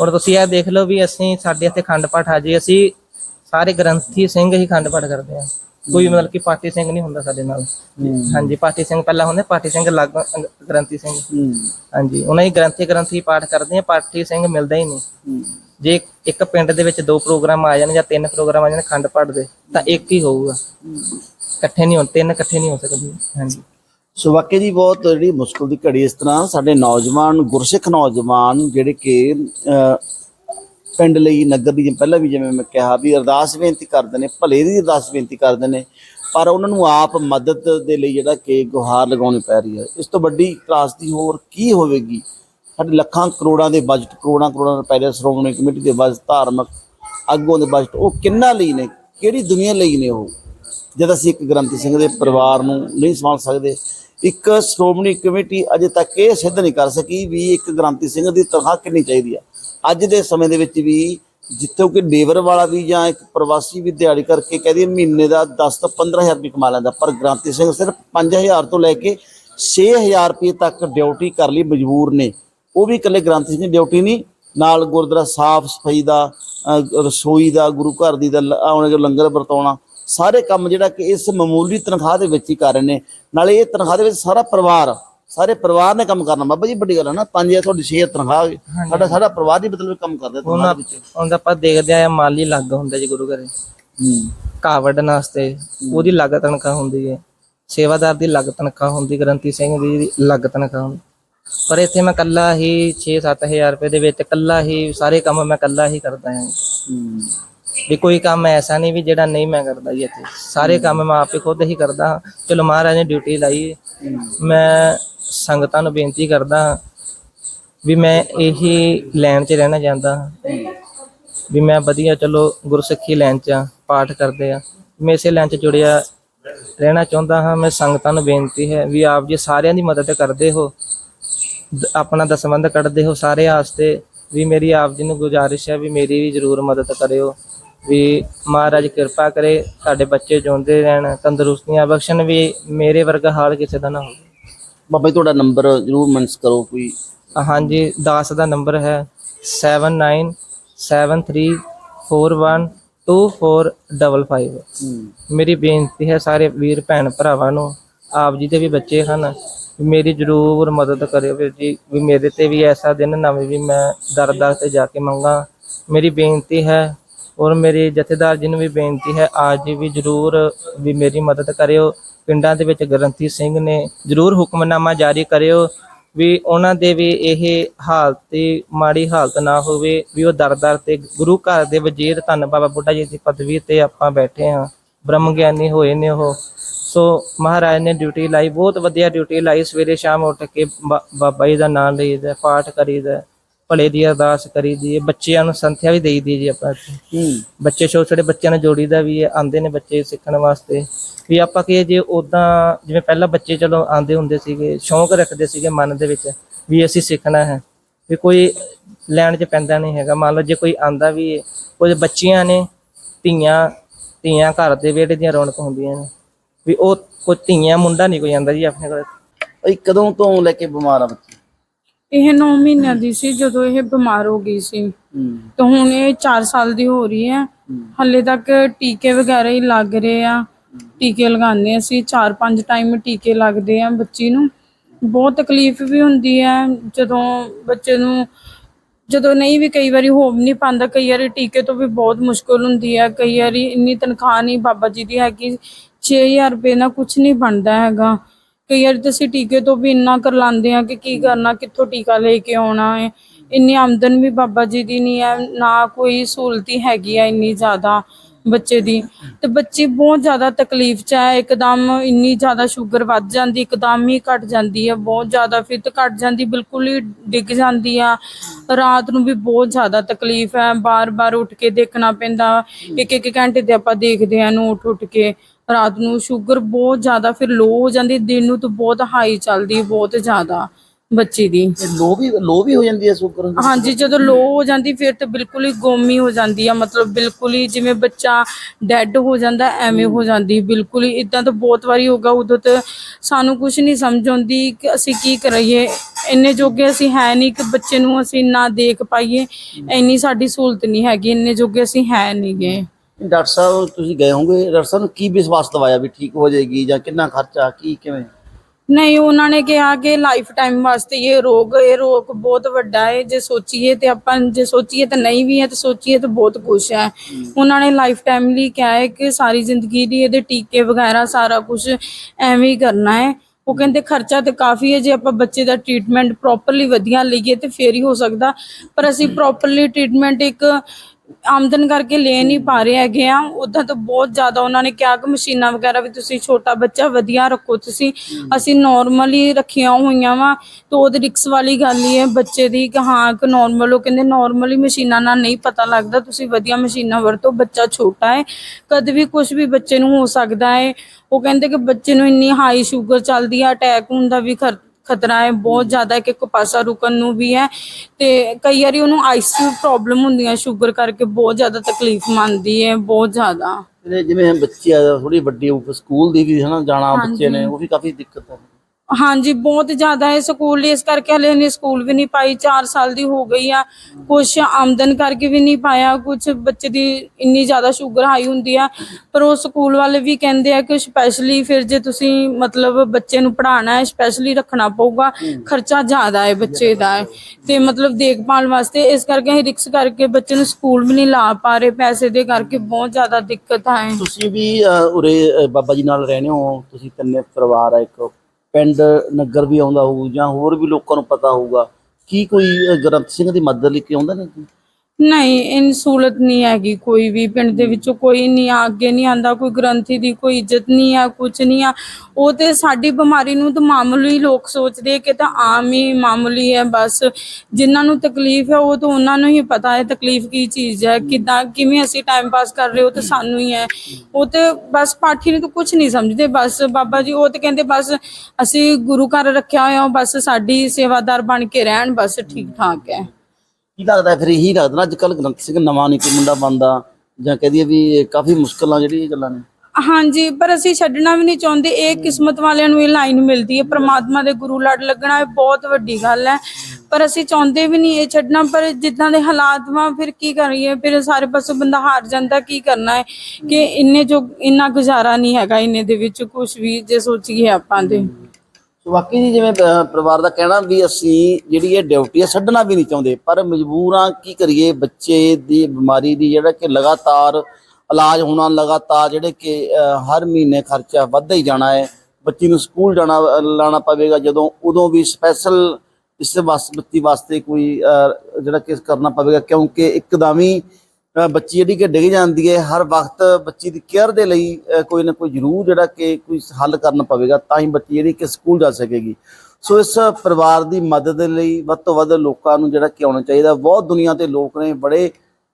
ਹੁਣ ਤੁਸੀਂ ਇਹ ਦੇਖ ਲਓ ਵੀ ਅਸੀਂ ਸਾਡੇ ਇੱਥੇ ਖੰਡ ਪਾਠ ਆ ਜੀ ਅਸੀਂ ਸਾਰੇ ਗ੍ਰੰਥੀ ਸਿੰਘ ਹੀ ਖੰਡ ਪਾਠ ਕਰਦੇ ਆ। ਕੋਈ ਮਤਲਬ ਕਿ ਪਾਠੀ ਸਿੰਘ ਨਹੀਂ ਹੁੰਦਾ ਸਾਡੇ ਨਾਲ। ਹਾਂਜੀ ਪਾਠੀ ਸਿੰਘ ਪਹਿਲਾਂ ਹੁੰਦੇ ਪਾਠੀ ਸਿੰਘ ਲੱਗ ਗ੍ਰੰਥੀ ਸਿੰਘ। ਹਾਂਜੀ ਉਹਨਾਂ ਹੀ ਗ੍ਰੰਥੀ ਗ੍ਰੰਥੀ ਪਾਠ ਕਰਦੇ ਆ ਪਾਠੀ ਸਿੰਘ ਮਿਲਦਾ ਹੀ ਨਹੀਂ। ਜੇ ਇੱਕ ਪਿੰਡ ਦੇ ਵਿੱਚ ਦੋ ਪ੍ਰੋਗਰਾਮ ਆ ਜਾਣ ਜਾਂ ਤਿੰਨ ਪ੍ਰੋਗਰਾਮ ਆ ਜਾਣ ਖੰਡ ਪਾਠ ਦੇ ਤਾਂ ਇੱਕ ਹੀ ਹੋਊਗਾ। ਇਕੱਠੇ ਨਹੀਂ ਹੋ ਤਿੰਨ ਇਕੱਠੇ ਨਹੀਂ ਹੋ ਸਕਦੇ। ਹਾਂਜੀ। ਸੋ ਵਾਕਈ ਜੀ ਬਹੁਤ ਜਿਹੜੀ ਮੁਸ਼ਕਲ ਦੀ ਘੜੀ ਇਸ ਤਰ੍ਹਾਂ ਸਾਡੇ ਨੌਜਵਾਨ, ਗੁਰਸਿੱਖ ਨੌਜਵਾਨ ਜਿਹੜੇ ਕਿ ਪਿੰਡ ਲਈ, ਨਗਰ ਦੀ ਜਿਵੇਂ ਪਹਿਲਾਂ ਵੀ ਜਿਵੇਂ ਮੈਂ ਕਿਹਾ ਵੀ ਅਰਦਾਸ ਬੇਨਤੀ ਕਰਦੇ ਨੇ, ਭਲੇ ਦੀ ਅਰਦਾਸ ਬੇਨਤੀ ਕਰਦੇ ਨੇ, ਪਰ ਉਹਨਾਂ ਨੂੰ ਆਪ ਮਦਦ ਦੇ ਲਈ ਜਿਹੜਾ ਕਿ ਗੁਹਾਰ ਲਗਾਉਣੀ ਪੈ ਰਹੀ ਹੈ। ਇਸ ਤੋਂ ਵੱਡੀ ਕਲਾਸ ਦੀ ਹੋਰ ਕੀ ਹੋਵੇਗੀ? ਸਾਡੇ ਲੱਖਾਂ ਕਰੋੜਾਂ ਦੇ ਬਜਟ ਕਰੋੜਾਂ ਕਰੋੜਾਂ ਰੁਪਏ ਦੇ ਸ਼੍ਰੋਮਣੀ ਕਮੇਟੀ ਦੇ ਬਜਟ ਧਾਰਮਿਕ ਆਗੂਆਂ ਦੇ ਬਜਟ ਉਹ ਕਿੰਨਾ ਲਈ ਨੇ? ਕਿਹੜੀ ਦੁਨੀਆ ਲਈ ਨੇ ਉਹ? ਜਦ ਅਸੀਂ ਇੱਕ ਗ੍ਰੰਥੀ ਸਿੰਘ ਦੇ ਪਰਿਵਾਰ ਨੂੰ ਨਹੀਂ ਸੰਭਾਲ ਸਕਦੇ ਇੱਕ ਸ਼੍ਰੋਮਣੀ ਕਮੇਟੀ ਅਜੇ ਤੱਕ ਇਹ ਸਿੱਧ ਨਹੀਂ ਕਰ ਸਕੀ ਵੀ ਇੱਕ ਗ੍ਰੰਥੀ ਸਿੰਘ ਦੀ ਤਨਖਾਹ ਕਿੰਨੀ ਚਾਹੀਦੀ ਆ। ਅੱਜ ਦੇ ਸਮੇਂ ਦੇ ਵਿੱਚ ਵੀ ਜਿੱਥੋਂ ਕਿ ਲੇਬਰ ਵਾਲਾ ਵੀ ਜਾਂ ਇੱਕ ਪ੍ਰਵਾਸੀ ਵੀ ਦਿਹਾੜੀ ਕਰਕੇ ਕਹਦੇ ਮਹੀਨੇ ਦਾ 10 ਤੋਂ 15000 ਰੁਪਏ ਕਮਾ ਲੈਂਦਾ, ਪਰ ਗ੍ਰੰਥੀ ਸਿੰਘ ਸਿਰਫ 5000 ਤੋਂ ਲੈ ਕੇ 6000 ਰੁਪਏ ਤੱਕ ਡਿਊਟੀ ਕਰ ਲਈ ਮਜਬੂਰ ਨੇ। ਉਹ ਵੀ ਇਕੱਲੇ ਗ੍ਰੰਥੀ ਸਿੰਘ ਦੀ ਡਿਊਟੀ ਨਹੀਂ, ਨਾਲ ਗੁਰਦੁਆਰਾ ਸਾਫ਼ ਸਫ਼ਾਈ ਦਾ ਰਸੋਈ ਦਾ, ਗੁਰੂ ਘਰ ਦੀ ਦਾ ਲ- ਆਉਣੇ ਜੋ ਲੰਗਰ ਵਰਤਾਉਣਾ ਸਾਰੇ ਕੰਮ ਜਿਹੜਾ ਕਿ ਇਸ ਮਾਮੂਲੀ ਤਨਖਾਹ ਦੇ ਵਿੱਚ ਹੀ ਕਰ ਰਹੇ ਨੇ। ਨਾਲੇ ਇਹ ਤਨਖਾਹ ਦੇ ਵਿੱਚ ਸਾਰਾ ਪਰਿਵਾਰ ਸਾਰੇ ਪਰਿਵਾਰ ਨੇ ਕੰਮ ਕਰਨਾ। ਬਾਬਾ ਜੀ ਵੱਡੀ ਗੱਲ ਹੈ ਨਾ 5000 ਤੁਹਾਡੀ 6000 ਤਨਖਾਹ ਹੈ। ਸਾਡਾ ਸਾਡਾ ਪਰਿਵਾਰ ਹੀ ਮਤਲਬ ਕੰਮ ਕਰਦਾ ਉਹਨਾਂ ਵਿੱਚ। ਹੁਣ ਆਪਾਂ ਦੇਖਦੇ ਆ ਮਾਲੀ ਲੱਗ ਹੁੰਦਾ ਜੀ ਗੁਰੂ ਘਰੇ। ਹੂੰ। ਘਾਹ ਵੱਢਣ ਵਾਸਤੇ ਉਹਦੀ ਲੱਗ ਤਨਖਾਹ ਹੁੰਦੀ ਹੈ। ਸੇਵਾਦਾਰ ਦੀ ਲੱਗ ਤਨਖਾਹ ਹੁੰਦੀ ਗ੍ਰੰਥੀ ਸਿੰਘ ਦੀ ਲੱਗ ਤਨਖਾਹ ਹੁੰਦੀ। ਪਰ ਇੱਥੇ ਮੈਂ ਕੱਲਾ ਹੀ 6-7000 ਰੁਪਏ ਦੇ ਵਿੱਚ ਕੱਲਾ ਹੀ ਸਾਰੇ ਕੰਮ ਮੈਂ ਕੱਲਾ ਹੀ ਕਰਦਾ ਹੂੰ। ਵੀ ਕੋਈ ਕੰਮ ਐਸਾ ਨਹੀਂ ਵੀ ਜਿਹੜਾ ਨਹੀਂ ਮੈਂ ਕਰਦਾ ਜੀ ਇੱਥੇ। ਸਾਰੇ ਕੰਮ ਮੈਂ ਆਪੇ ਖੁਦ ਹੀ ਕਰਦਾ ਹਾਂ। ਚਲੋ ਮਹਾਰਾਜ ਨੇ ਡਿਊਟੀ ਲਾਈ। ਹੈ। ਮੈਂ ਸੰਗਤਾਂ ਨੂੰ ਬੇਨਤੀ ਕਰਦਾ ਹਾਂ ਵੀ ਮੈਂ ਇਹੀ ਲਾਈਨ 'ਚ ਰਹਿਣਾ ਚਾਹੁੰਦਾ ਹਾਂ। ਵੀ ਮੈਂ ਵਧੀਆ ਚਲੋ ਗੁਰਸਿੱਖੀ ਲਾਈਨ 'ਚ ਪਾਠ ਕਰਦੇ ਆ ਮੈਂ ਇਸੇ ਲਾਈਨ 'ਚ ਜੁੜਿਆ ਰਹਿਣਾ ਚਾਹੁੰਦਾ ਹਾਂ। ਮੈਂ ਸੰਗਤਾਂ ਨੂੰ ਬੇਨਤੀ ਹੈ ਵੀ ਆਪ ਜੀ ਸਾਰਿਆਂ ਦੀ ਮਦਦ ਕਰਦੇ ਹੋ। ਦ- ਆਪਣਾ ਦਸਵੰਧ ਕੱਢਦੇ ਹੋ ਸਾਰੇ ਆਸਤੇ। ਵੀ ਮੇਰੀ ਆਪ ਜੀ ਨੂੰ ਗੁਜ਼ਾਰਿਸ਼ ਹੈ ਵੀ ਮੇਰੀ ਵੀ ਜ਼ਰੂਰ ਮਦਦ ਕਰਿਓ। ਵੀ ਮਹਾਰਾਜ ਕਿਰਪਾ ਕਰੇ ਸਾਡੇ ਬੱਚੇ ਜਿਉਂਦੇ ਰਹਿਣ ਤੰਦਰੁਸਤੀਆਂ ਬਖਸ਼ਣ ਵੀ ਮੇਰੇ ਵਰਗਾ ਹਾਲ ਕਿਸੇ ਦਾ ਨਾ ਹੋਵੇ। ਬਾਬਾ ਜੀ ਤੁਹਾਡਾ ਨੰਬਰ ਜਰੂਰ ਮੈਂਸ਼ਨ ਕਰੋ ਕੋਈ। ਹਾਂਜੀ ਦਾਸ ਦਾ ਨੰਬਰ ਹੈ 7973412455 ਹੂੰ। ਮੇਰੀ ਬੇਨਤੀ ਹੈ ਸਾਰੇ ਵੀਰ ਭੈਣ ਭਰਾਵਾਂ ਨੂੰ ਆਪ ਜੀ ਦੇ ਵੀ ਬੱਚੇ ਹਨ ਵੀ ਮੇਰੀ ਜ਼ਰੂਰ ਮਦਦ ਕਰਿਓ ਵੀਰ ਜੀ ਵੀ ਮੇਰੇ ਤੇ ਵੀ ਐਸਾ ਦਿਨ ਨਾ ਆਵੇ ਵੀ ਮੈਂ ਦਰ ਦਰ ਤੇ ਜਾ ਕੇ ਮੰਗਾ। ਮੇਰੀ ਬੇਨਤੀ ਹੈ ਔਰ ਮੇਰੇ ਜਥੇਦਾਰ ਜੀ ਨੂੰ ਵੀ ਬੇਨਤੀ ਹੈ ਅੱਜ ਵੀ ਜ਼ਰੂਰ ਵੀ ਮੇਰੀ ਮਦਦ ਕਰਿਓ। ਪਿੰਡਾਂ ਦੇ ਵਿੱਚ ਗ੍ਰੰਥੀ ਸਿੰਘ ਨੇ ਜ਼ਰੂਰ ਹੁਕਮਨਾਮਾ ਜਾਰੀ ਕਰਿਓ ਵੀ ਉਹਨਾਂ ਦੇ ਵੀ ਇਹ ਹਾਲਤ ਮਾੜੀ ਹਾਲਤ ਨਾ ਹੋਵੇ, ਵੀ ਉਹ ਦਰ ਦਰ ਤੇ ਗੁਰੂ ਘਰ ਦੇ ਵਜ਼ੀਰ ਧੰਨ ਬਾਬਾ ਬੁੱਢਾ ਜੀ ਦੀ ਪਦਵੀ ਤੇ ਆਪਾਂ ਬੈਠੇ ਹਾਂ। ਬ੍ਰਹਮ ਗਿਆਨੀ ਹੋਏ ਨੇ ਉਹ। ਸੋ ਮਹਾਰਾਜ ਨੇ ਡਿਊਟੀ ਲਾਈ, ਬਹੁਤ ਵਧੀਆ ਡਿਊਟੀ ਲਾਈ। ਸਵੇਰੇ ਸ਼ਾਮ ਉੱਠ ਕੇ ਬਾ- ਬਾਬਾ ਜੀ ਦਾ ਨਾਮ ਲਈਦਾ, ਪਾਠ ਕਰੀਦਾ। ਭਲੇ ਦੀ ਅਰਦਾਸ ਕਰੀਦੀ ਹੈ ਬੱਚਿਆਂ ਨੂੰ ਸੰਥਿਆ ਵੀ ਦੇਈਦੀ ਜੀ ਆਪਾਂ। ਹੂੰ। ਬੱਚੇ ਛੋਟੇ ਛੋਟੇ ਬੱਚਿਆਂ ਨੂੰ ਜੋੜੀਦਾ ਵੀ ਹੈ ਆਂਦੇ ਨੇ ਬੱਚੇ ਸਿੱਖਣ ਵਾਸਤੇ। ਵੀ ਆਪਾਂ ਕਹੀਏ ਜੇ ਉਦਾਂ ਜਿਵੇਂ ਪਹਿਲਾਂ ਬੱਚੇ ਚਲੋ ਆਂਦੇ ਹੁੰਦੇ ਸੀਗੇ ਸ਼ੌਂਕ ਰੱਖਦੇ ਸੀਗੇ ਮਨ ਦੇ ਵਿੱਚ ਵੀ ਅਸੀਂ ਸਿੱਖਣਾ ਹੈ ਵੀ ਕੋਈ ਲੈਣ 'ਚ ਪੈਂਦਾ ਨਹੀਂ ਹੈਗਾ। ਮੰਨ ਲਓ ਜੇ ਕੋਈ ਆਂਦਾ ਵੀ ਹੈ ਕੁਝ ਬੱਚੀਆਂ ਨੇ ਧੀਆਂ ਧੀਆਂ ਘਰ ਦੇ ਵਿਹੜੇ ਦੀਆਂ ਰੌਣਕ ਹੁੰਦੀਆਂ ਨੇ ਵੀ ਉਹ ਕੋਈ ਧੀਆਂ ਮੁੰਡਾ ਨਹੀਂ ਕੋਈ ਆਂਦਾ ਜੀ ਆਪਣੇ ਕੋਲ। ਇਹ ਕਦੋਂ ਤੋਂ ਲੈ ਕੇ ਬਿਮਾਰ ਆ ਬੱਚੇ? ਇਹ 9 ਮਹੀਨਿਆਂ ਦੀ ਸੀ ਜਦੋਂ ਇਹ ਬਿਮਾਰ ਹੋ ਗਈ ਸੀ। ਤਾਂ ਹੁਣ ਇਹ 4 ਸਾਲ ਦੀ ਹੋ ਰਹੀ ਹੈ। ਹੱਲੇ ਤੱਕ ਟੀਕੇ ਵਗੈਰਾ ਹੀ ਲੱਗ ਰਹੇ ਆ। ਟੀਕੇ ਲਗਾਉਂਦੇ ਅਸੀਂ 4-5 ਟਾਈਮ ਟੀਕੇ ਲੱਗਦੇ ਆ ਬੱਚੀ ਨੂੰ। ਬਹੁਤ ਤਕਲੀਫ ਵੀ ਹੁੰਦੀ ਹੈ ਜਦੋਂ ਬੱਚੇ ਨੂੰ ਜਦੋਂ ਨਹੀਂ ਵੀ ਕਈ ਵਾਰੀ ਹੋ ਵੀ ਨਹੀਂ ਪਾਉਂਦਾ ਕਈ ਵਾਰੀ ਟੀਕੇ ਤੋਂ ਵੀ ਬਹੁਤ ਮੁਸ਼ਕਲ ਹੁੰਦੀ ਹੈ। ਕਈ ਵਾਰੀ ਇੰਨੀ ਤਨਖਾਹ ਨਹੀਂ ਬਾਬਾ ਜੀ ਦੀ ਹੈਗੀ 6000 ਰੁਪਏ ਨਾਲ ਕੁਝ ਨਹੀਂ ਬਣਦਾ ਹੈਗਾ। ਕਈ ਵਾਰੀ ਤਾਂ ਅਸੀਂ ਟੀਕੇ ਤੋਂ ਵੀ ਇੰਨਾ ਕਰ ਲਾਂਦੇ ਆ ਕਿ ਕੀ ਕਰਨਾ, ਕਿੱਥੋਂ ਟੀਕਾ ਲੈ ਕੇ ਆਉਣਾ ਹੈ। ਇੰਨੀ ਆਮਦਨ ਵੀ ਬਾਬਾ ਜੀ ਦੀ ਨਹੀਂ ਹੈ, ਨਾ ਕੋਈ ਸਹੂਲਤੀ ਹੈਗੀ ਆ ਇੰਨੀ ਜ਼ਿਆਦਾ ਬੱਚੇ ਦੀ। ਤੇ ਬੱਚੀ ਬਹੁਤ ਜ਼ਿਆਦਾ ਤਕਲੀਫ ਚ ਹੈ, ਇੱਕਦਮ ਇੰਨੀ ਜ਼ਿਆਦਾ ਸ਼ੂਗਰ ਵੱਧ ਜਾਂਦੀ, ਇੱਕਦਮ ਹੀ ਘਟ ਜਾਂਦੀ ਹੈ, ਬਹੁਤ ਜ਼ਿਆਦਾ ਫਿੱਤ ਘਟ ਜਾਂਦੀ, ਬਿਲਕੁਲ ਹੀ ਡਿੱਗ ਜਾਂਦੀ ਆ। ਰਾਤ ਨੂੰ ਵੀ ਬਹੁਤ ਜ਼ਿਆਦਾ ਤਕਲੀਫ ਹੈ, ਬਾਰ-ਬਾਰ ਉੱਠ ਕੇ ਦੇਖਣਾ ਪੈਂਦਾ ਇੱਕ ਇੱਕ ਘੰਟੇ ਤੇ ਆਪਾਂ ਦੇਖਦੇ ਆ ਨੂੰ ਉੱਠ ਉੱਠ ਕੇ। ਰਾਤ ਨੂੰ ਸ਼ੂਗਰ ਬਹੁਤ ਜ਼ਿਆਦਾ ਫਿਰ ਲੋ ਹੋ ਜਾਂਦੀ ਦਿਨ ਨੂੰ ਤਾਂ ਬਹੁਤ ਹਾਈ ਚੱਲਦੀ ਬਹੁਤ ਜ਼ਿਆਦਾ ਬੱਚੀ ਦੀ। ਲੋ ਵੀ ਲੋ ਵੀ ਹੋ ਜਾਂਦੀ ਹੈ ਸ਼ੂਗਰ ਹਾਂਜੀ ਜਦੋਂ ਲੋ ਹੋ ਜਾਂਦੀ ਫਿਰ ਤਾਂ ਬਿਲਕੁਲ ਹੀ ਗੋਮੀ ਹੋ ਜਾਂਦੀ ਆ ਮਤਲਬ ਬਿਲਕੁਲ ਹੀ ਜਿਵੇਂ ਬੱਚਾ ਡੈੱਡ ਹੋ ਜਾਂਦਾ ਐਵੇਂ ਹੋ ਜਾਂਦੀ ਬਿਲਕੁਲ ਹੀ। ਇਦਾਂ ਤਾਂ ਬਹੁਤ ਵਾਰੀ ਹੋਗਾ ਉਦੋਂ ਤਾਂ ਸਾਨੂੰ ਕੁਝ ਨਹੀਂ ਸਮਝ ਆਉਂਦੀ ਕਿ ਅਸੀਂ ਕੀ ਕਰੀਏ। ਇੰਨੇ ਜੋਗੇ ਅਸੀਂ ਹੈ ਨਹੀਂ ਕਿ ਬੱਚੇ ਨੂੰ ਅਸੀਂ ਨਾ ਦੇਖ ਪਾਈਏ ਇੰਨੀ ਸਾਡੀ ਸਹੂਲਤ ਨਹੀਂ ਹੈਗੀ ਇੰਨੇ ਜੋਗੇ ਅਸੀਂ ਹੈ ਨਹੀਂ ਗੇ ਡਾਕਟਰ ਸਾਹਿਬ ਤੁਸੀਂ ਗਏ ਹੋਗੇ ਡਾਕਟਰ ਸਾਹਿਬ ਨੂੰ ਕੀ ਵਿਸ਼ਵਾਸ ਦਵਾਇਆ ਵੀ ਠੀਕ ਹੋ ਜਾਏਗੀ ਜਾਂ ਕਿੰਨਾ ਖਰਚਾ ਕੀ ਕਿਵੇਂ? ਨਹੀਂ ਉਹਨਾਂ ਨੇ ਕਿਹਾ ਕਿ ਲਾਈਫ ਟਾਈਮ ਵਾਸਤੇ ਇਹ ਰੋਗ ਇਹ ਰੋਗ ਬਹੁਤ ਵੱਡਾ ਹੈ। ਜੇ ਸੋਚੀਏ ਤੇ ਆਪਾਂ ਜੇ ਸੋਚੀਏ ਤਾਂ ਨਹੀਂ ਵੀ ਹੈ ਤੇ ਸੋਚੀਏ ਤਾਂ ਬਹੁਤ ਕੁਝ ਹੈ। ਉਹਨਾਂ ਨੇ ਲਾਈਫ ਟਾਈਮ ਲਈ ਕਿਹਾ ਹੈ ਕਿ ਸਾਰੀ ਜ਼ਿੰਦਗੀ ਦੀ ਇਹਦੇ ਟੀਕੇ ਵਗੈਰਾ ਸਾਰਾ ਕੁਝ ਐਵੇਂ ਹੀ ਕਰਨਾ ਹੈ। ਉਹ ਕਹਿੰਦੇ ਖਰਚਾ ਤੇ ਕਾਫੀ ਹੈ ਜੇ ਆਪਾਂ ਬੱਚੇ ਦਾ ਟ੍ਰੀਟਮੈਂਟ ਪ੍ਰੋਪਰਲੀ ਵਧੀਆ ਲਈਏ ਤੇ ਫੇਰ ਹੀ ਹੋ ਸਕਦਾ। ਪਰ ਅਸੀਂ ਪ੍ਰੋਪਰਲੀ ਟ੍ਰੀਟਮੈਂਟ ਇੱਕ ਆਮਦਨ ਕਰਕੇ ਲੈ ਨਹੀਂ ਪਾ ਰਹੇ ਹੈਗੇ ਆ। ਉਦਾਂ ਤਾਂ ਬਹੁਤ ਜ਼ਿਆਦਾ ਉਹਨਾਂ ਨੇ ਕਿਹਾ ਕਿ ਮਸ਼ੀਨਾਂ ਵਗੈਰਾ ਵੀ ਤੁਸੀਂ ਛੋਟਾ ਬੱਚਾ ਵਧੀਆ ਰੱਖੋ ਤੁਸੀਂ। ਅਸੀਂ ਨਾਰਮਲੀ ਰੱਖੀਆਂ ਹੋਈਆਂ ਵਾ। ਤੇ ਉਹਦੇ ਰਿਕਸ ਵਾਲੀ ਗੱਲ ਹੀ ਹੈ ਬੱਚੇ ਦੀ ਕਿ ਹਾਂ ਕਿ ਨਾਰਮਲ ਉਹ ਕਹਿੰਦੇ ਨਾਰਮਲੀ ਮਸ਼ੀਨਾਂ ਨਾਲ ਨਹੀਂ ਪਤਾ ਲੱਗਦਾ। ਤੁਸੀਂ ਵਧੀਆ ਮਸ਼ੀਨਾਂ ਵਰਤੋ, ਬੱਚਾ ਛੋਟਾ ਹੈ। ਕਦੇ ਵੀ ਕੁਝ ਵੀ ਬੱਚੇ ਨੂੰ ਹੋ ਸਕਦਾ ਹੈ। ਉਹ ਕਹਿੰਦੇ ਕਿ ਬੱਚੇ ਨੂੰ ਇੰਨੀ ਹਾਈ ਸ਼ੂਗਰ ਚੱਲਦੀ ਆ ਅਟੈਕ ਹੋਣ ਦਾ ਵੀ ਖਰ- ਖਤਰਾ ਹੈ ਬਹੁਤ ਜ਼ਿਆਦਾ ਕਿ ਕਪਾਸਾ ਰੁਕਣ ਨੂੰ ਵੀ ਹੈ ਤੇ ਕਈ ਵਾਰੀ ਉਹਨੂੰ ਆਈਸ ਪ੍ਰੋਬਲਮ ਹੁੰਦੀਆਂ ਸ਼ੂਗਰ ਕਰਕੇ ਬਹੁਤ ਜ਼ਿਆਦਾ ਤਕਲੀਫ ਮੰਨਦੀ ਹੈ ਬਹੁਤ ਜ਼ਿਆਦਾ। ਜਿਵੇਂ ਬੱਚੀ ਆ ਥੋੜੀ ਵੱਡੀ ਹੋ ਸਕੂਲ ਦੀ ਵੀ ਹਨਾ ਜਾਣਾ ਬੱਚੇ ਨੇ ਉਹ ਵੀ ਕਾਫੀ ਦਿੱਕਤ ਹੈ। ਹਾਂਜੀ ਬਹੁਤ ਜ਼ਿਆਦਾ ਹੈ ਸਕੂਲ ਇਸ ਕਰਕੇ ਹਲੇ ਨੇ ਸਕੂਲ ਵੀ ਨਹੀਂ ਪਾਈ 4 ਸਾਲ ਦੀ ਹੋ ਗਈ ਆ। ਕੁਛ ਆਮਦਨ ਕਰਕੇ ਵੀ ਨਹੀਂ ਪਾਇਆ ਕੁਛ ਬੱਚੇ ਦੀ ਇੰਨੀ ਜ਼ਿਆਦਾ ਸ਼ੂਗਰ ਹਾਈ ਹੁੰਦੀ ਆ। ਪਰ ਉਹ ਸਕੂਲ ਵਾਲੇ ਵੀ ਕਹਿੰਦੇ ਆ ਕਿ ਸਪੈਸ਼ਲੀ ਫਿਰ ਜੇ ਤੁਸੀਂ ਮਤਲਬ ਬੱਚੇ ਨੂੰ ਪੜ੍ਹਾਉਣਾ ਹੈ ਸਪੈਸ਼ਲੀ ਰੱਖਣਾ ਪਊਗਾ ਖਰਚਾ ਜ਼ਿਆਦਾ ਹੈ ਬੱਚੇ ਦਾ। ਤੇ ਮਤਲਬ ਦੇਖਭਾਲ ਵਾਸਤੇ ਇਸ ਕਰਕੇ ਅਸੀਂ ਰਿਕਸ ਕਰਕੇ ਬੱਚੇ ਨੂੰ ਸਕੂਲ ਵੀ ਨਹੀਂ ਲਾ ਪਾ ਰਹੇ ਪੈਸੇ ਦੇ ਕਰਕੇ ਬਹੁਤ ਜ਼ਿਆਦਾ ਦਿੱਕਤ ਹੈ ਤੁਸੀਂ ਵੀ ਅਹ, ਉਰੇ ਅਹ, ਬਾਬਾ ਜੀ ਨਾਲ ਰਹਿੰਦੇ ਹੋ? ਤੁਸੀਂ ਤਿੰਨੇ ਪਰਿਵਾਰ ਆ ਇੱਕ ਪਿੰਡ ਨਗਰ ਵੀ ਆਉਂਦਾ ਹੋਊ ਜਾਂ ਹੋਰ ਵੀ ਲੋਕਾਂ ਨੂੰ ਪਤਾ ਹੋਊਗਾ, ਕੀ ਕੋਈ ਗ੍ਰੰਥ ਸਿੰਘ ਦੀ ਮਦਦ ਲਈ ਕੇ ਆਉਂਦਾ ਨੇ? ਨਹੀਂ ਇਨ ਸਹੂਲਤ ਨਹੀਂ ਹੈਗੀ ਕੋਈ ਵੀ। ਪਿੰਡ ਦੇ ਵਿੱਚੋਂ ਕੋਈ ਨਹੀਂ ਆ, ਅੱਗੇ ਨਹੀਂ ਆਂਦਾ ਕੋਈ ਗ੍ਰੰਥੀ ਦੀ ਕੋਈ ਇੱਜ਼ਤ ਨਹੀਂ ਆ ਕੁਝ ਨਹੀਂ ਆ। ਉਹ ਤੇ ਸਾਡੀ ਬਿਮਾਰੀ ਨੂੰ ਤਾਂ ਮਾਮੂਲੀ ਲੋਕ ਸੋਚਦੇ ਕਿ ਤਾਂ ਆਮ ਹੀ ਮਾਮੂਲੀ ਹੈ ਬਸ। ਜਿਨ੍ਹਾਂ ਨੂੰ ਤਕਲੀਫ ਹੈ ਉਹ ਤਾਂ ਉਹਨਾਂ ਨੂੰ ਹੀ ਪਤਾ ਹੈ ਤਕਲੀਫ ਕੀ ਚੀਜ਼ ਹੈ ਕਿਦਾਂ ਕਿਵੇਂ ਅਸੀਂ ਟਾਈਮ ਪਾਸ ਕਰ ਰਹੇ ਹੋ ਤਾਂ ਸਾਨੂੰ ਹੀ ਹੈ। ਉਹ ਤੇ ਬਸ ਪਾਠੀ ਨੂੰ ਤਾਂ ਕੁਝ ਨਹੀਂ ਸਮਝਦੇ ਬਸ। ਬਾਬਾ ਜੀ ਉਹ ਤੇ ਕਹਿੰਦੇ ਬਸ ਅਸੀਂ ਗੁਰੂ ਘਰ ਰੱਖਿਆ ਹੋਇਆ ਬਸ ਸਾਡੀ ਸੇਵਾਦਾਰ ਬਣ ਕੇ ਰਹਿਣ ਬਸ ਠੀਕ ਠਾਕ ਹੈ। ਕੀ ਲੱਗਦਾ ਫਿਰ ਇਹੀ ਲੱਗਦਾ ਨਾ, ਅੱਜ ਕੱਲ ਗ੍ਰੰਥ ਸਿੰਘ ਨਵਾਂ ਨਹੀਂ ਕੋਈ ਮੁੰਡਾ ਬਣਦਾ, ਜਾਂ ਕਹਦੀਏ ਵੀ ਇਹ ਕਾਫੀ ਮੁਸ਼ਕਲਾਂ ਜਿਹੜੀਆਂ ਇਹ ਗੱਲਾਂ ਨੇ। ਹਾਂਜੀ, ਪਰ ਅਸੀਂ ਛੱਡਣਾ ਵੀ ਨਹੀਂ ਚਾਹੁੰਦੇ, ਇਹ ਕਿਸਮਤ ਵਾਲਿਆਂ ਨੂੰ ਇਹ ਲਾਈਨ ਮਿਲਦੀ ਹੈ, ਪ੍ਰਮਾਤਮਾ ਦੇ ਗੁਰੂ ਲੜ ਲੱਗਣਾ ਇਹ ਬਹੁਤ ਵੱਡੀ ਗੱਲ ਹੈ। ਪਰ ਅਸੀਂ ਚਾਹੁੰਦੇ ਵੀ ਨਹੀਂ ਇਹ ਛੱਡਣਾ, ਪਰ ਜਿੱਦਾਂ ਦੇ ਹਾਲਾਤ ਵਾ, ਫਿਰ ਕੀ ਕਰੀਏ, ਫਿਰ ਸਾਰੇ ਪਾਸੋਂ ਬੰਦਾ ਹਾਰ ਜਾਂਦਾ, ਕੀ ਕਰਨਾ ਹੈ? ਕਿ ਇੰਨੇ ਜੋ, ਇੰਨਾ ਗੁਜ਼ਾਰਾ ਨਹੀਂ ਹੈਗਾ, ਇੰਨੇ ਦੇ ਵਿੱਚ ਕੁਝ ਵੀ ਜੇ ਸੋਚੀਏ ਆਪਾਂ ਦੇ ਬਾਕੀ ਜੀ ਜਿਵੇਂ ਅਹ, ਪਰਿਵਾਰ ਦਾ ਕਹਿਣਾ ਵੀ ਅਸੀਂ ਜਿਹੜੀ ਇਹ ਡਿਊਟੀ ਹੈ ਛੱਡਣਾ ਵੀ ਨਹੀਂ ਚਾਹੁੰਦੇ ਪਰ ਮਜ਼ਬੂਰ ਮਜਬੂਰਾਂ ਕੀ ਕਰੀਏ ਬੱਚੇ ਦੀ ਬਿਮਾਰੀ ਦੀ ਜਿਹੜਾ ਕਿ ਲਗਾਤਾਰ ਇਲਾਜ ਹੋਣਾ ਲਗਾਤਾਰ ਜਿਹੜੇ ਕਿ ਅਹ, ਹਰ ਮਹੀਨੇ ਖਰਚਾ ਵੱਧਦਾ ਹੀ ਜਾਣਾ ਹੈ ਬੱਚੀ ਨੂੰ ਸਕੂਲ ਜਾਣਾ ਅਹ, ਲਾਣਾ ਪਵੇਗਾ ਜਦੋਂ ਉਦੋਂ ਵੀ ਸਪੈਸ਼ਲ ਇਸ ਵਾਸਤੇ ਬੱਚੀ ਵਾਸਤੇ ਕੋਈ ਅਹ, ਜਿਹੜਾ ਕਿ ਕਰਨਾ ਪਵੇਗਾ ਕਿਉਂਕਿ ਇੱਕਦਮ ਹੀ ਬੱਚੀ ਜਿਹੜੀ ਕਿ ਡਿੱਗ ਜਾਂਦੀ ਹੈ, ਹਰ ਵਕਤ ਬੱਚੀ ਦੀ ਕੇਅਰ ਦੇ ਲਈ ਕੋਈ ਨਾ ਕੋਈ ਜ਼ਰੂਰ ਜਿਹੜਾ ਕਿ ਕੋਈ ਹੱਲ ਕਰਨਾ ਪਵੇਗਾ, ਤਾਂ ਹੀ ਬੱਚੀ ਜਿਹੜੀ ਕਿ ਸਕੂਲ ਜਾ ਸਕੇਗੀ। ਸੋ ਇਸ ਪਰਿਵਾਰ ਦੀ ਮਦਦ ਲਈ ਵੱਧ ਤੋਂ ਵੱਧ ਲੋਕਾਂ ਨੂੰ ਜਿਹੜਾ ਕਿ ਆਉਣਾ ਚਾਹੀਦਾ। ਬਹੁਤ ਦੁਨੀਆ ਤੇ ਲੋਕ ਨੇ ਬੜੇ,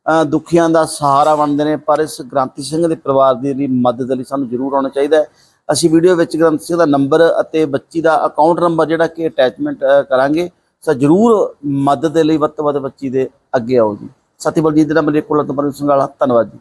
ਅਹ ਦੁਖੀਆਂ ਦਾ ਸਹਾਰਾ ਬਣਦੇ ਨੇ, ਪਰ ਇਸ ਗ੍ਰਾਂਤੀ ਸਿੰਘ ਦੇ ਪਰਿਵਾਰ ਦੀ ਲਈ ਮਦਦ ਲਈ ਸਾਨੂੰ ਜ਼ਰੂਰ ਆਉਣਾ ਚਾਹੀਦਾ ਅਸੀਂ ਵੀਡੀਓ ਵਿੱਚ ਗ੍ਰਾਂਤੀ ਸਿੰਘ ਦਾ ਨੰਬਰ ਅਤੇ ਬੱਚੀ ਦਾ ਅਕਾਊਂਟ ਨੰਬਰ ਜਿਹੜਾ ਕਿ ਅਟੈਚਮੈਂਟ ਕਰਾਂਗੇ। ਸੋ ਜ਼ਰੂਰ ਮਦਦ ਦੇ ਲਈ ਵੱਧ ਤੋਂ ਵੱਧ ਬੱਚੀ ਦੇ ਅੱਗੇ ਆਓ ਜੀ। ਸਾਥੀ ਬਲਜੀਤ ਦਾ ਮੇਰੇ ਕੋਲ ਤੋਂ ਪਰ ਸੰਗਾਲਾ ਧੰਨਵਾਦ ਜੀ।